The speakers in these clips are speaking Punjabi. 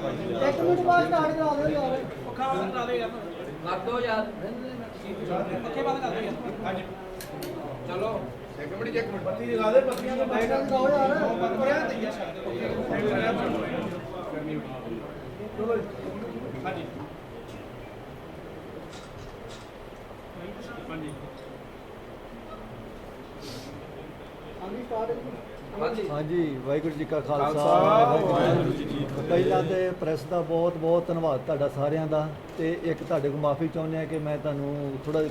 ਇੱਕ ਮਿੰਟ ਬਾਅਦ ਸਟਾਰਟ ਕਰਾ ਦਿਓ ਯਾਰ। ਪੱਖਾ ਬੰਦ ਕਰਾ ਦੇ ਯਾਰ। ਕਰ ਦੋ ਯਾਰ ਪੱਖੇ ਬੰਦ ਕਰ ਦੇ ਯਾਰ ਹਾਂਜੀ। ਚਲੋ। ਇੱਕ ਮਿੰਟ ਜੀ, ਇੱਕ ਮਿੰਟ। ਬੱਤੀ ਜਗਾ ਦੇ ਬੱਤੀਆਂ ਦਾ। ਲਾਈਟ ਲਗਾਓ ਯਾਰ। ਬੰਦ ਕਰਿਆ ਤੇ ਯਾਰ ਛੱਡ ਚਲੋ ਹਾਂਜੀ ਹਾਂਜੀ ਹਾਂਜੀ ਸਟਾਰਟ ਹਾਂਜੀ। ਹਾਂਜੀ ਵਾਹਿਗੁਰੂ ਜੀ ਕਾ ਖਾਲਸਾ ਵਾਹਿਗੁਰੂ ਜੀ ਕੀ ਫਤਿਹ। ਪਹਿਲਾਂ ਤੇ ਪ੍ਰੈਸ ਦਾ ਬਹੁਤ ਬਹੁਤ ਧੰਨਵਾਦ ਤੁਹਾਡਾ ਸਾਰਿਆਂ ਦਾ ਤੇ ਇੱਕ ਤੁਹਾਡੇ ਕੋਲ ਮਾਫੀ ਚਾਹੁੰਦੇ ਆ ਕਿ ਮੈਂ ਤੁਹਾਨੂੰ ਥੋੜਾ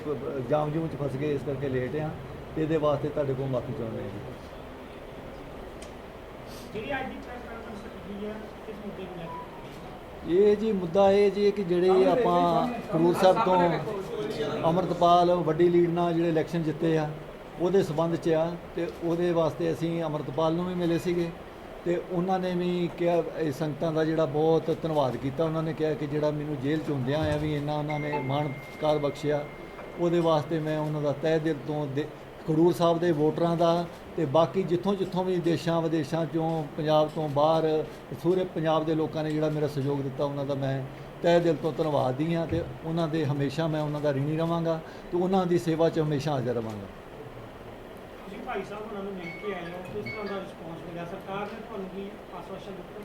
ਜਾਮ ਜੂਮ ਚ ਫਸ ਗਏ ਇਸ ਕਰਕੇ ਲੇਟ ਆ ਤੇ ਇਹਦੇ ਵਾਸਤੇ ਤੁਹਾਡੇ ਕੋਲ ਮਾਫੀ ਚਾਹੁੰਦੇ ਆ ਜੀ। ਜਿਹੜੀ ਅੱਜ ਦੀ ਪ੍ਰੈਸ ਕਾਨਫਰੰਸ ਕੀਤੀ ਹੈ ਇਸ ਮੁੱਦੇ ਨੂੰ ਲੈ ਕੇ? ਇਹ ਜੀ ਮੁੱਦਾ ਇਹ ਜੀ ਕਿ ਜਿਹੜੇ ਆਪਾਂ ਖਡੂਰ ਸਾਹਿਬ ਤੋਂ ਅਮਰਤਪਾਲ ਵੱਡੀ ਲੀਡ ਨਾਲ ਜਿਹੜੇ ਇਲੈਕਸ਼ਨ ਜਿੱਤੇ ਆ ਉਹਦੇ ਸਬੰਧ 'ਚ ਆ ਤੇ ਉਹਦੇ ਵਾਸਤੇ ਅਸੀਂ ਅਮਰਤਪਾਲ ਨੂੰ ਵੀ ਮਿਲੇ ਸੀਗੇ ਤੇ ਉਹਨਾਂ ਨੇ ਵੀ ਕਿਹਾ, ਇਹ ਸੰਗਤਾਂ ਦਾ ਜਿਹੜਾ ਬਹੁਤ ਧੰਨਵਾਦ ਕੀਤਾ। ਉਹਨਾਂ ਨੇ ਕਿਹਾ ਕਿ ਜਿਹੜਾ ਮੈਨੂੰ ਜੇਲ੍ਹ 'ਚ ਹੁੰਦਿਆਂ ਆ ਵੀ ਇੰਨਾ ਉਹਨਾਂ ਨੇ ਮਾਣਕਾਰ ਬਖਸ਼ਿਆ। ਉਹਦੇ ਵਾਸਤੇ ਮੈਂ ਉਹਨਾਂ ਦਾ ਤਹਿ ਦਿਲ ਤੋਂ ਦੇ- ਖਡੂਰ ਸਾਹਿਬ ਦੇ ਵੋਟਰਾਂ ਦਾ ਤੇ ਬਾਕੀ ਜਿੱਥੋਂ ਜਿੱਥੋਂ ਵੀ ਦੇਸ਼ਾਂ ਵਿਦੇਸ਼ਾਂ ਚੋਂ ਪੰਜਾਬ ਤੋਂ ਬਾਹਰ ਸੂਰੇ ਪੰਜਾਬ ਦੇ ਲੋਕਾਂ ਨੇ ਜਿਹੜਾ ਮੇਰਾ ਸਹਿਯੋਗ ਦਿੱਤਾ, ਉਹਨਾਂ ਦਾ ਮੈਂ ਤਹਿ ਦਿਲ ਤੋਂ ਧੰਨਵਾਦੀ ਹਾਂ ਤੇ ਉਹਨਾਂ ਦੇ ਹਮੇਸ਼ਾ ਮੈਂ ਉਹਨਾਂ ਦਾ ਰਿਣੀ ਰਵਾਂਗਾ ਤੇ ਉਹਨਾਂ ਦੀ ਸੇਵਾ 'ਚ ਹਮੇਸ਼ਾ ਹਾਜ਼ਰ ਰਵਾਂਗਾ। ਭਾਈ ਸਾਹਿਬ ਉਹਨਾਂ ਨੂੰ ਮਿਲ ਕੇ ਆਏ ਹੋ, ਕਿਸ ਤਰ੍ਹਾਂ ਦਾ ਰਿਸਪੌਂਸ ਮਿਲਿਆ? ਸਰਕਾਰ ਨੇ ਤੁਹਾਨੂੰ ਕੀ ਆਸ਼ਵਾਸਨ ਦਿੱਤਾ?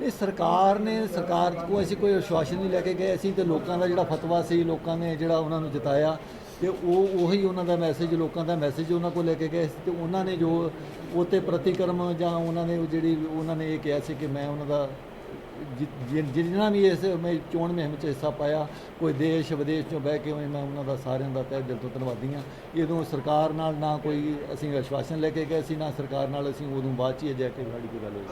ਨਹੀਂ, ਸਰਕਾਰ ਨੇ, ਸਰਕਾਰ ਕੋਲ ਅਸੀਂ ਕੋਈ ਆਸ਼ਵਾਸਨ ਨਹੀਂ ਲੈ ਕੇ ਗਏ। ਅਸੀਂ ਤੇ ਲੋਕਾਂ ਦਾ ਜਿਹੜਾ ਫਤਵਾ ਸੀ, ਲੋਕਾਂ ਨੇ ਜਿਹੜਾ ਉਹਨਾਂ ਨੂੰ ਜਿਤਾਇਆ ਤੇ ਉਹ ਉਹੀ ਉਹਨਾਂ ਦਾ ਮੈਸੇਜ ਲੋਕਾਂ ਦਾ ਮੈਸੇਜ ਉਹਨਾਂ ਕੋਲ ਲੈ ਕੇ ਗਏ ਸੀ ਤੇ ਉਹਨਾਂ ਨੇ ਜੋ ਉਹ ਤੇ ਪ੍ਰਤੀਕਰਮ ਜਾਂ ਉਹਨਾਂ ਨੇ ਜਿਹੜੀ, ਉਹਨਾਂ ਨੇ ਇਹ ਕਿਹਾ ਸੀ ਕਿ ਮੈਂ ਉਹਨਾਂ ਦਾ ਜਿਨ੍ਹਾਂ ਵੀ ਇਸ ਮੈਂ ਚੋਣ ਮੁਹਿੰਮ 'ਚ ਹਿੱਸਾ ਪਾਇਆ ਕੋਈ ਦੇਸ਼ ਵਿਦੇਸ਼ ਚੋਂ ਬਹਿ ਕੇ ਮੈਂ ਉਹਨਾਂ ਦਾ ਸਾਰਿਆਂ ਦਾ ਤਹਿ ਦਿਲ ਤੋਂ ਧੰਨਵਾਦੀ ਹਾਂ। ਇਹਦੋਂ ਸਰਕਾਰ ਨਾਲ ਨਾ ਕੋਈ ਅਸੀਂ ਆਸ਼ਵਾਸਨ ਲੈ ਕੇ ਗਏ ਸੀ ਨਾ ਸਰਕਾਰ ਨਾਲ ਅਸੀਂ ਉਦੋਂ ਬਾਅਦ 'ਚ ਹੀ ਜਾ ਕੇ ਸਾਡੀ ਕੋਈ ਗੱਲ ਹੋਈ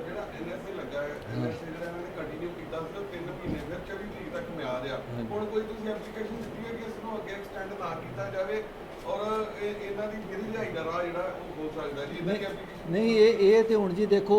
ਜਿਹੜਾ ਐਨਐਸਏ ਲੱਗਾ ਹੈ ਐਨਐਸਏ ਜਿਹੜਾ ਇਹਨਾਂ ਨੇ ਕੰਟੀਨਿਊ ਕੀਤਾ ਸੀ ਉਹ 3 ਮਹੀਨੇ ਫਿਰ 24 ਤਰੀਕ ਤੱਕ ਮਿਆਦ ਆ। ਹੁਣ ਕੋਈ ਤੁਸੀਂ ਐਪਲੀਕੇਸ਼ਨ ਦਿੱਤੀ ਹੈ ਕਿ ਇਸ ਨੂੰ ਅੱਗੇ ਐਕਸਟੈਂਡ ਨਾ ਕੀਤਾ ਜਾਵੇ ਔਰ ਇਹ- ਇਹਨਾਂ ਦੀ ਫਿਰ ਰਿਹਾਈ ਦਾ ਰਾਹ ਜਿਹੜਾ ਉਹ ਹੋ ਸਕਦਾ ਜੀ ਇਹਨਾਂ ਦੀ ਨਹੀਂ ਐਪਲੀਕੇਸ਼ਨ ਨਹੀਂ ਇਹ ਇਹ ਤੇ ਹੁਣ ਜੀ ਦੇਖੋ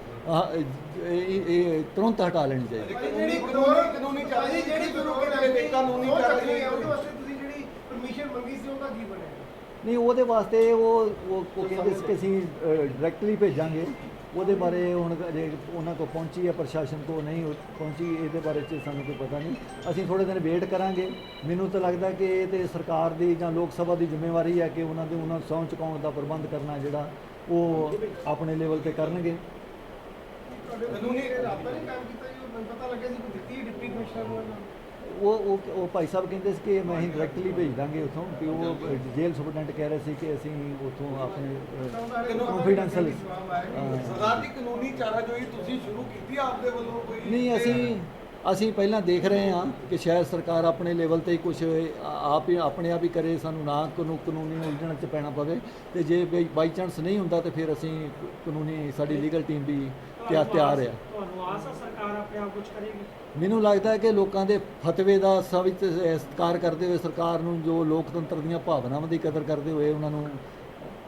ਆਹ, ਇਹ ਤੁਰੰਤ ਹਟਾ ਲੈਣੀ ਚਾਹੀਦੀ। ਜਿਹੜੀ ਕਾਨੂੰਨੀ ਕਾਨੂੰਨੀ ਚਾਹੀਦੀ ਜਿਹੜੀ ਕਾਨੂੰਨੀ ਕਾਨੂੰਨੀ ਚਾਹੀਦੀ ਉਹਦੇ ਵਾਸਤੇ ਤੁਸੀਂ ਜਿਹੜੀ ਪਰਮਿਸ਼ਨ ਮੰਗੀ ਸੀ ਉਹਦਾ ਕੀ ਬਣਿਆ? ਨਹੀਂ ਉਹਦੇ ਵਾਸਤੇ ਉਹ ਉਹ ਉਹ ਕਹਿੰਦੇ ਸੀ ਕਿ ਅਸੀਂ ਡਾਇਰੈਕਟਲੀ ਭੇਜਾਂਗੇ। ਉਹਦੇ ਬਾਰੇ ਹੁਣ ਅਜੇ ਉਹਨਾਂ ਕੋਲ ਪਹੁੰਚੀ ਹੈ ਪ੍ਰਸ਼ਾਸਨ ਕੋਲ ਨਹੀਂ ਉਹ ਪਹੁੰਚੀ ਇਹਦੇ ਬਾਰੇ ਚ ਸਾਨੂੰ ਕੋਈ ਪਤਾ ਨਹੀਂ। ਅਸੀਂ ਥੋੜੇ ਦਿਨ ਵੇਟ ਕਰਾਂਗੇ। ਮੈਨੂੰ ਤਾਂ ਲੱਗਦਾ ਕਿ ਇਹ ਤੇ ਸਰਕਾਰ ਦੀ ਜਾਂ ਲੋਕ ਸਭਾ ਦੀ ਜ਼ਿੰਮੇਵਾਰੀ ਹੈ ਕਿ ਉਹਨਾਂ ਦੇ ਉਹਨਾਂ ਨੂੰ ਸਹੁੰ ਚੁਕਾਉਣ ਦਾ ਪ੍ਰਬੰਧ ਕਰਨਾ ਜਿਹੜਾ ਉਹ ਆਪਣੇ ਲੈਵਲ ਤੇ ਕਰਨਗੇ। ਕਾਨੂੰਨੀ ਰਾਬਤਾ ਨਹੀਂ ਕੰਮ ਕੀਤਾ ਜੀ ਮੈਨੂੰ ਪਤਾ ਲੱਗਿਆ ਸੀ ਕੋਈ ਦਿੱਤੀ ਡਿਪਟੀ ਕਮਿਸ਼ਨਰ ਨੂੰ ਇਹਨਾਂ ਨੂੰ। ਉਹ ਉਹ ਉਹ ਭਾਈ ਸਾਹਿਬ ਕਹਿੰਦੇ ਸੀ ਕਿ ਮੈਂ ਹੀ ਡਾਇਰੈਕਟਲੀ ਭੇਜ ਦਾਂਗੇ ਉਥੋਂ ਕਿ ਉਹ ਜੇਲ੍ਹ ਸੁਪਰਡੈਂਟ ਕਹਿ ਰਹੇ ਸੀ ਕਿ ਅਸੀਂ ਉਥੋਂ ਆਪਣੇ ਕੰਫੀਡੈਂਸ਼ੀਅਲ ਸਰਦਾਰ ਜੀ? ਕਾਨੂੰਨੀ ਚਾਰਾਜੋਈ ਤੁਸੀਂ ਸ਼ੁਰੂ ਕੀਤੀ ਆਪਦੇ ਵੱਲੋਂ ਕੋਈ ਨਹੀਂ ਅਸੀਂ ਅਸੀਂ ਪਹਿਲਾਂ ਦੇਖ ਰਹੇ ਹਾਂ ਕਿ ਸ਼ਾਇਦ ਸਰਕਾਰ ਆਪਣੇ ਲੈਵਲ ਤੇ ਹੀ ਕੁਝ ਆਪ ਹੀ ਆਪਣੇ ਆਪ ਹੀ ਕਰੇ ਸਾਨੂੰ ਨਾ ਕਾਨੂੰ ਕਾਨੂੰਨੀ ਉਲਝਣ ਚ ਪੈਣਾ ਪਵੇ। ਤੇ ਜੇ ਬਾਈ ਚਾਂਸ ਨਹੀਂ ਹੁੰਦਾ ਤੇ ਫਿਰ ਅਸੀਂ ਕਾਨੂੰਨੀ ਸਾਡੀ ਲੀਗਲ ਟੀਮ ਵੀ ਤਿਆਰ ਤਿਆਰ ਆ ਤੁਹਾਨੂੰ ਆਸ ਹੈ ਸਰਕਾਰ ਆਪਣੇ ਆਪ ਕੁਝ ਕਰੇਗੀ? ਮੈਨੂੰ ਲੱਗਦਾ ਹੈ ਕਿ ਲੋਕਾਂ ਦੇ ਫਤਵੇ ਦਾ ਸਵਿਤ ਸਤਿਕਾਰ ਕਰਦੇ ਹੋਏ ਸਰਕਾਰ ਨੂੰ ਜੋ ਲੋਕਤੰਤਰ ਦੀਆਂ ਭਾਵਨਾਵਾਂ ਦੀ ਕਦਰ ਕਰਦੇ ਹੋਏ ਉਹਨਾਂ ਨੂੰ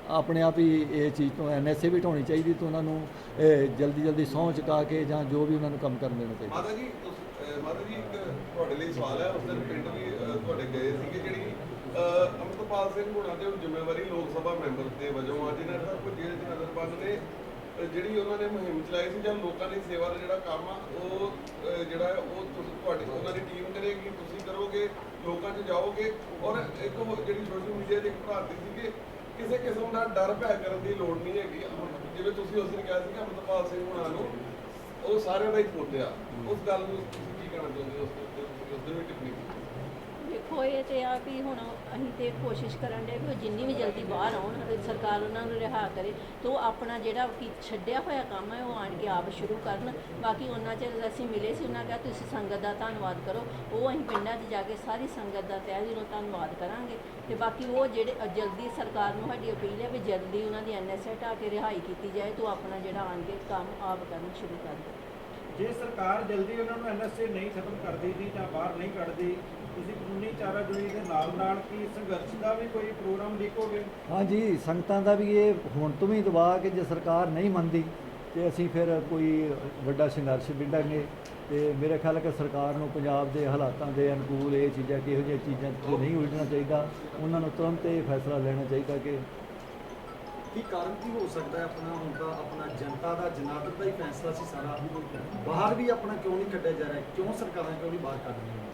ਆਪਣੇ ਆਪ ਹੀ ਇਹ ਚੀਜ਼ ਤੋਂ ਐਨਐਸਏ ਵੀ ਢਾਉਣੀ ਚਾਹੀਦੀ ਤੇ ਉਹਨਾਂ ਨੂੰ ਜਲਦੀ ਜਲਦੀ ਸਹੁੰ ਚੁਕਾ ਕੇ ਜਾਂ ਜੋ ਵੀ ਉਹਨਾਂ ਨੂੰ ਕੰਮ ਕਰਨ ਦੇਣਾ ਚਾਹੀਦਾ। ਮਾਤਾ ਜੀ ਤੁਸ- ਅਹ ਮਾਤਾ ਜੀ ਇੱਕ ਤੁਹਾਡੇ ਲਈ ਸਵਾਲ ਹੈ। ਉਸ ਦਿਨ ਪਿੰਡ ਵੀ ਅਹ, ਤੁਹਾਡੇ ਗਏ ਸੀਗੇ ਜਿਹੜੀ ਅਹ, ਅੰਮ੍ਰਿਤਪਾਲ ਸਿੰਘ ਹੋਣਾ ਤੇ ਹੁਣ ਜ਼ਿੰਮੇਵਾਰੀ ਲੋਕ ਸਭਾ ਮੈਂਬਰ ਦੇ ਵਜੋਂ ਆ ਜਿਨ੍ਹਾਂ ਦਾ ਕੋਈ ਜੇਲ੍ਹ ਚ ਨਜ਼ਰਬੰਦ ਨੇ ਜਿਹੜੀ ਉਹਨਾਂ ਨੇ ਮੁਹਿੰਮ ਚਲਾਈ ਸੀ ਜਾਂ ਲੋਕਾਂ ਦੀ ਸੇਵਾ ਦਾ ਜਿਹੜਾ ਕੰਮ ਆ ਉਹ ਅਹ, ਜਿਹੜਾ ਹੈ ਉਹ ਤੁਸੀਂ ਤੁਹਾਡੀ ਉਹਨਾਂ ਦੀ ਟੀਮ ਕਰੇਗੀ ਤੁਸੀਂ ਕਰੋਗੇ ਲੋਕਾਂ 'ਚ ਜਾਓਗੇ। ਔਰ ਇੱਕ ਉਹ ਜਿਹੜੀ ਸੋਸ਼ਲ ਮੀਡੀਆ ਤੇ ਇੱਕ ਭਰਾਤੀ ਸੀ ਕਿ ਕਿਸੇ ਕਿਸਮ ਦਾ ਡਰ ਭੈ ਕਰਨ ਦੀ ਲੋੜ ਨਹੀਂ ਹੈਗੀ ਜਿਵੇਂ ਤੁਸੀਂ ਉਸ ਦਿਨ ਕਿਹਾ ਸੀ ਕਿ ਅੰਮ੍ਰਿਤਪਾਲ ਸਿੰਘ ਹੋਣਾ ਨੂੰ ਉਹ ਸਾਰਿਆਂ ਦਾ ਹੀ ਪੁੱਤ ਆ ਉਸ ਗੱਲ ਨੂੰ ਤੁਸੀਂ ਕੀ ਕਹਿਣਾ ਚਾਹੁੰਦੇ ਹੋ? ਉਸ ਤੇ ਤੁਸੀਂ ਉਸ ਦਿਨ ਵੀ ਟਿੱਪਣੀ। ਕੀਤੀ ਦੇਖੋ ਇਹ ਤੇ ਆ ਵੀ ਹੁਣ ਅਸੀਂ ਤੇ ਕੋਸ਼ਿਸ਼ ਕਰਨ ਦੇ ਵੀ ਉਹ ਜਿੰਨੀ ਵੀ ਜਲਦੀ ਬਾਹਰ ਆਉਣ ਤੇ ਸਰਕਾਰ ਉਹਨਾਂ ਨੂੰ ਰਿਹਾ ਕਰੇ ਤੇ ਆਪਣਾ ਜਿਹੜਾ ਕੀ ਛੱਡਿਆ ਹੋਇਆ ਕੰਮ ਹੈ ਉਹ ਆਣ ਕੇ ਆਪ ਸ਼ੁਰੂ ਕਰਨ। ਬਾਕੀ ਉਹਨਾਂ ਚਿਰ ਅਸੀਂ ਮਿਲੇ ਸੀ, ਉਹਨਾਂ ਕਿਹਾ ਤੁਸੀਂ ਸੰਗਤ ਦਾ ਧੰਨਵਾਦ ਕਰੋ। ਉਹ ਅਸੀਂ ਪਿੰਡਾਂ 'ਚ ਜਾ ਕੇ ਸਾਰੀ ਸੰਗਤ ਦਾ ਤਹਿ ਦਿਲੋਂ ਧੰਨਵਾਦ ਕਰਾਂਗੇ। ਤੇ ਬਾਕੀ ਉਹ ਜਿਹੜੇ ਜਲਦੀ ਸਰਕਾਰ ਨੂੰ ਸਾਡੀ ਅਪੀਲ ਹੈ ਵੀ ਜਲਦੀ ਉਹਨਾਂ ਦੀ ਐਨਐਸਏ ਹਟਾ ਕੇ ਰਿਹਾਈ ਕੀਤੀ ਜਾਏ ਤੋਂ ਆਪਣਾ ਜਿਹੜਾ ਆਣ ਕੇ ਕੰਮ ਆਪ ਕਰਨਾ ਸ਼ੁਰੂ ਕਰ ਦੇ ਜੇ ਸਰਕਾਰ ਜਲਦੀ ਉਹਨਾਂ ਨੂੰ ਐਨਐਸਏ ਨਹੀਂ ਖਤਮ ਕਰਦੀ ਜੀ ਜਾਂ ਬਾਹਰ ਨਹੀਂ ਕੱਢਦੀ ਤੁਸੀਂ ਕਾਨੂੰਨੀ ਚਾਰਾਜੋਈ ਦੇ ਨਾਲ ਨਾਲ ਕੀ ਸੰਘਰਸ਼ ਦਾ ਵੀ ਕੋਈ ਪ੍ਰੋਗਰਾਮ ਲਿਖੋਗੇ ਹਾਂਜੀ ਸੰਗਤਾਂ ਦਾ ਵੀ ਇਹ ਹੁਣ ਤੋਂ ਵੀ ਦਬਾਅ ਕਿ ਜੇ ਸਰਕਾਰ ਨਹੀਂ ਮੰਨਦੀ ਤੇ ਅਸੀਂ ਫਿਰ ਕੋਈ ਵੱਡਾ ਸੰਘਰਸ਼ ਵਿੱਢਾਂਗੇ। ਤੇ ਮੇਰੇ ਖਿਆਲ ਹੈ ਕਿ ਸਰਕਾਰ ਨੂੰ ਪੰਜਾਬ ਦੇ ਹਾਲਾਤਾਂ ਦੇ ਅਨੁਕੂਲ ਇਹ ਚੀਜ਼ਾਂ ਕਿਹੋ ਜਿਹੀਆਂ ਚੀਜ਼ਾਂ 'ਚ ਨਹੀਂ ਉਲਝਣਾ ਚਾਹੀਦਾ। ਉਹਨਾਂ ਨੂੰ ਤੁਰੰਤ ਇਹ ਫੈਸਲਾ ਲੈਣਾ ਚਾਹੀਦਾ ਕਿ ਕੀ ਕਾਰਨ ਕੀ ਹੋ ਸਕਦਾ ਹੈ ਆਪਣਾ? ਹੁਣ ਤਾਂ ਆਪਣਾ ਜਨਤਾ ਦਾ ਜਨਾਦਰ ਦਾ ਹੀ ਫੈਸਲਾ ਸੀ ਸਾਰਾ। ਬਾਹਰ ਵੀ ਆਪਣਾ ਕਿਉਂ ਨਹੀਂ ਕੱਢਿਆ ਜਾ ਰਿਹਾ? ਕਿਉਂ ਸਰਕਾਰਾਂ ਕਿਉਂ ਨਹੀਂ ਬਾਹਰ ਕੱਢ ਰਹੀਆਂ?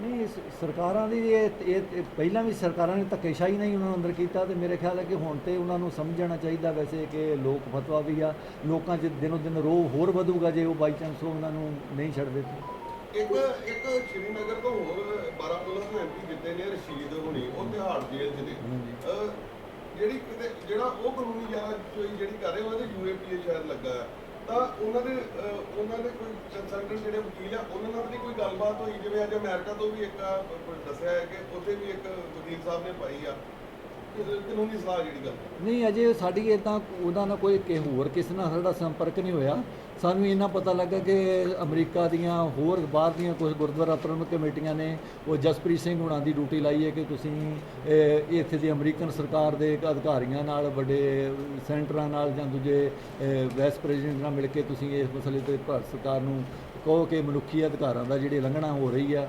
ਨਹੀਂ ਸ- ਸਰਕਾਰਾਂ ਦੀ ਇਹ ਇਹ ਇਹ ਪਹਿਲਾਂ ਵੀ ਸਰਕਾਰਾਂ ਨੇ ਧੱਕੇਸ਼ਾਹੀ ਨਹੀਂ ਉਹਨਾਂ ਨੂੰ ਅੰਦਰ ਕੀਤਾ ਤੇ ਮੇਰੇ ਖਿਆਲ ਹੈ ਕਿ ਹੁਣ ਤੇ ਉਹਨਾਂ ਨੂੰ ਸਮਝਣਾ ਚਾਹੀਦਾ ਵੈਸੇ ਕਿ ਲੋਕ ਫਤਵਾ ਵੀ ਆ ਲੋਕਾਂ 'ਚ ਦਿਨੋ ਦਿਨ ਰੋਹ ਹੋਰ ਵਧੂਗਾ ਜੇ ਉਹ ਬਾਈ ਚਾਂਸ ਉਹਨਾਂ ਨੂੰ ਨਹੀਂ ਛੱਡਦੇ ਤੇ ਇੱਕ ਇੱਕ ਸ਼੍ਰੀਨਗਰ ਤੋਂ ਹੋਰ 12 ਪੁਲਿਸ ਦੇ ਐਮਪੀ ਜਿੱਤੇ ਨੇ ਰਸ਼ੀਦ ਹੁਣੀ ਉਹ ਤਿਹਾੜ ਜੇਲ੍ਹ 'ਚ ਨੇ। ਹਾਂਜੀ। ਅਹ ਜਿਹੜੀ ਕਿਤੇ ਜਿਹੜਾ ਉਹ ਕਾਨੂੰਨੀ ਯਾਰ ਜਿਹੜੀ ਕਰ ਰਹੇ ਉਹਨਾਂ ਦੇ ਯੂਏਪੀਏ ਸ਼ਾਇਦ ਲੱਗਾ ਹੈ। ਤਾਂ ਉਹਨਾਂ ਦੇ ਅਹ, ਉਹਨਾਂ ਦੇ ਕੋਈ ਕੰਸਲਟੈਂਟ ਜਿਹੜੇ ਵਕੀਲ ਆ ਉਹਨਾਂ ਨਾਲ ਵੀ ਕੋਈ ਗੱਲਬਾਤ ਹੋਈ? ਜਿਵੇਂ ਅੱਜ ਅਮਰੀਕਾ ਤੋਂ ਵੀ ਇੱਕ ਦੱਸਿਆ ਹੈ ਕਿ ਉੱਥੇ ਵੀ ਇੱਕ ਵਕੀਲ ਸਾਹਿਬ ਨੇ ਪਾਈ ਆ। ਕਾਨੂੰਨੀ ਸਲਾਹ ਜਿਹੜੀ ਗੱਲ ਨਹੀਂ, ਅਜੇ ਸਾਡੀ ਇਦਾਂ ਉਹਨਾਂ ਨਾਲ ਕੋਈ ਕਿ ਹੋਰ ਕਿਸੇ ਨਾਲ ਸਾਡਾ ਸੰਪਰਕ ਨਹੀਂ ਹੋਇਆ। ਸਾਨੂੰ ਇਹਨਾਂ ਪਤਾ ਲੱਗਾ ਕਿ ਅਮਰੀਕਾ ਦੀਆਂ ਹੋਰ ਬਾਹਰ ਦੀਆਂ ਕੁਝ ਗੁਰਦੁਆਰਾ ਪ੍ਰਬੰਧਕ ਕਮੇਟੀਆਂ ਨੇ, ਉਹ ਜਸਪ੍ਰੀਤ ਸਿੰਘ ਹੁਣਾਂ ਦੀ ਡਿਊਟੀ ਲਾਈ ਹੈ ਕਿ ਤੁਸੀਂ ਇੱਥੇ ਦੀ ਅਮਰੀਕਨ ਸਰਕਾਰ ਦੇ ਅਧਿਕਾਰੀਆਂ ਨਾਲ, ਵੱਡੇ ਸੈਂਟਰਾਂ ਨਾਲ ਜਾਂ ਦੂਜੇ ਵਾਈਸ ਪ੍ਰੈਜ਼ੀਡੈਂਟ ਨਾਲ ਮਿਲ ਕੇ ਤੁਸੀਂ ਇਸ ਮਸਲੇ ਤੇ ਭਾਰਤ ਸਰਕਾਰ ਨੂੰ ਕਹੋ ਕਿ ਮਨੁੱਖੀ ਅਧਿਕਾਰਾਂ ਦਾ ਜਿਹੜੀ ਉਲੰਘਣਾ ਹੋ ਰਹੀ ਆ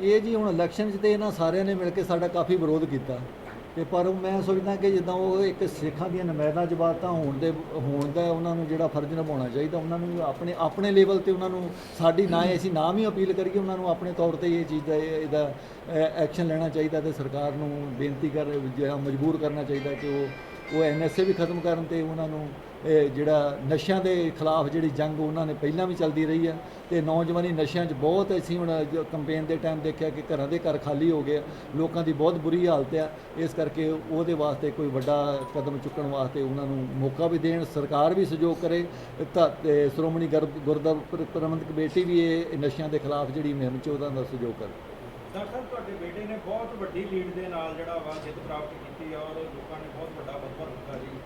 ਇਹ ਜੀ ਹੁਣ ਇਲੈਕਸ਼ਨ 'ਚ ਤੇ ਇਹਨਾਂ ਸਾਰਿਆਂ ਨੇ ਮਿਲ ਕੇ ਸਾਡਾ ਕਾਫੀ ਵਿਰੋਧ ਕੀਤਾ। ਤੇ ਪਰ ਮੈਂ ਸੋਚਦਾ ਕਿ ਜਿੱਦਾਂ ਉਹ ਇੱਕ ਸਿੱਖਾਂ ਦੀਆਂ ਨਮਾਇਦਾ ਜਮਾਤਾਂ ਹੋਣ ਦੇ, ਹੋਣ ਦਾ ਉਹਨਾਂ ਨੂੰ ਜਿਹੜਾ ਫਰਜ਼ ਨਿਭਾਉਣਾ ਚਾਹੀਦਾ, ਉਹਨਾਂ ਨੂੰ ਆਪਣੇ ਆਪਣੇ ਲੈਵਲ ਤੇ ਉਹਨਾਂ ਨੂੰ ਸਾਡੀ ਨਾ ਅਸੀਂ ਨਾ ਵੀ ਅਪੀਲ ਕਰੀਏ, ਉਹਨਾਂ ਨੂੰ ਆਪਣੇ ਤੌਰ ਤੇ ਇਹ ਚੀਜ਼ ਦਾ ਇਹਦਾ ਐਕਸ਼ਨ ਲੈਣਾ ਚਾਹੀਦਾ ਤੇ ਸਰਕਾਰ ਨੂੰ ਬੇਨਤੀ ਕਰ ਮਜਬੂਰ ਕਰਨਾ ਚਾਹੀਦਾ ਕਿ ਉਹ ਉਹ ਐਨਐਸਏ ਵੀ ਖਤਮ ਕਰਨ ਤੇ ਉਹਨਾਂ ਨੂੰ ਜਿਹੜਾ ਨਸ਼ਿਆਂ ਦੇ ਖਿਲਾਫ ਜਿਹੜੀ ਜੰਗ ਉਹਨਾਂ ਨੇ ਪਹਿਲਾਂ ਵੀ ਚੱਲਦੀ ਰਹੀ ਹੈ ਤੇ ਨੌਜਵਾਨੀ ਨਸ਼ਿਆਂ 'ਚ ਬਹੁਤ ਅਸੀਂ ਹੁਣ ਕੰਪੇਨ ਦੇ ਟਾਈਮ ਦੇਖਿਆ ਕਿ ਘਰਾਂ ਦੇ ਘਰ ਖਾਲੀ ਹੋ ਗਏ ਆ। ਲੋਕਾਂ ਦੀ ਬਹੁਤ ਬੁਰੀ ਹਾਲਤ ਹੈ ਇਸ ਕਰਕੇ ਉਹਦੇ ਵਾਸਤੇ ਕੋਈ ਵੱਡਾ ਕਦਮ ਚੁੱਕਣ ਵਾਸਤੇ ਉਹਨਾਂ ਨੂੰ ਮੌਕਾ ਵੀ ਦੇਣ, ਸਰਕਾਰ ਵੀ ਸਹਿਯੋਗ ਕਰੇ ਤਾਂ ਸ਼੍ਰੋਮਣੀ ਗੁਰ- ਗੁਰਦੁਆਰਾ ਪ੍ਰਬੰਧਕ ਕਮੇਟੀ ਵੀ ਇਹ ਨਸ਼ਿਆਂ ਦੇ ਖਿਲਾਫ ਜਿਹੜੀ ਮੁਹਿੰਮ 'ਚ ਉਹਦਾ ਦਾ ਸਹਿਯੋਗ ਕਰੇ ਡਾਕਟਰ ਤੁਹਾਡੇ ਬੇਟੇ ਨੇ ਬਹੁਤ ਵੱਡੀ ਲੀਡ ਦੇ ਨਾਲ ਜਿਹੜਾ ਵਾ ਜਿੱਤ ਪ੍ਰਾਪਤ ਕੀਤੀ ਔਰ ਲੋਕਾਂ ਨੇ ਬਹੁਤ ਵੱਡਾ ਫਤਵਾ ਦਿੱਤਾ ਜੀ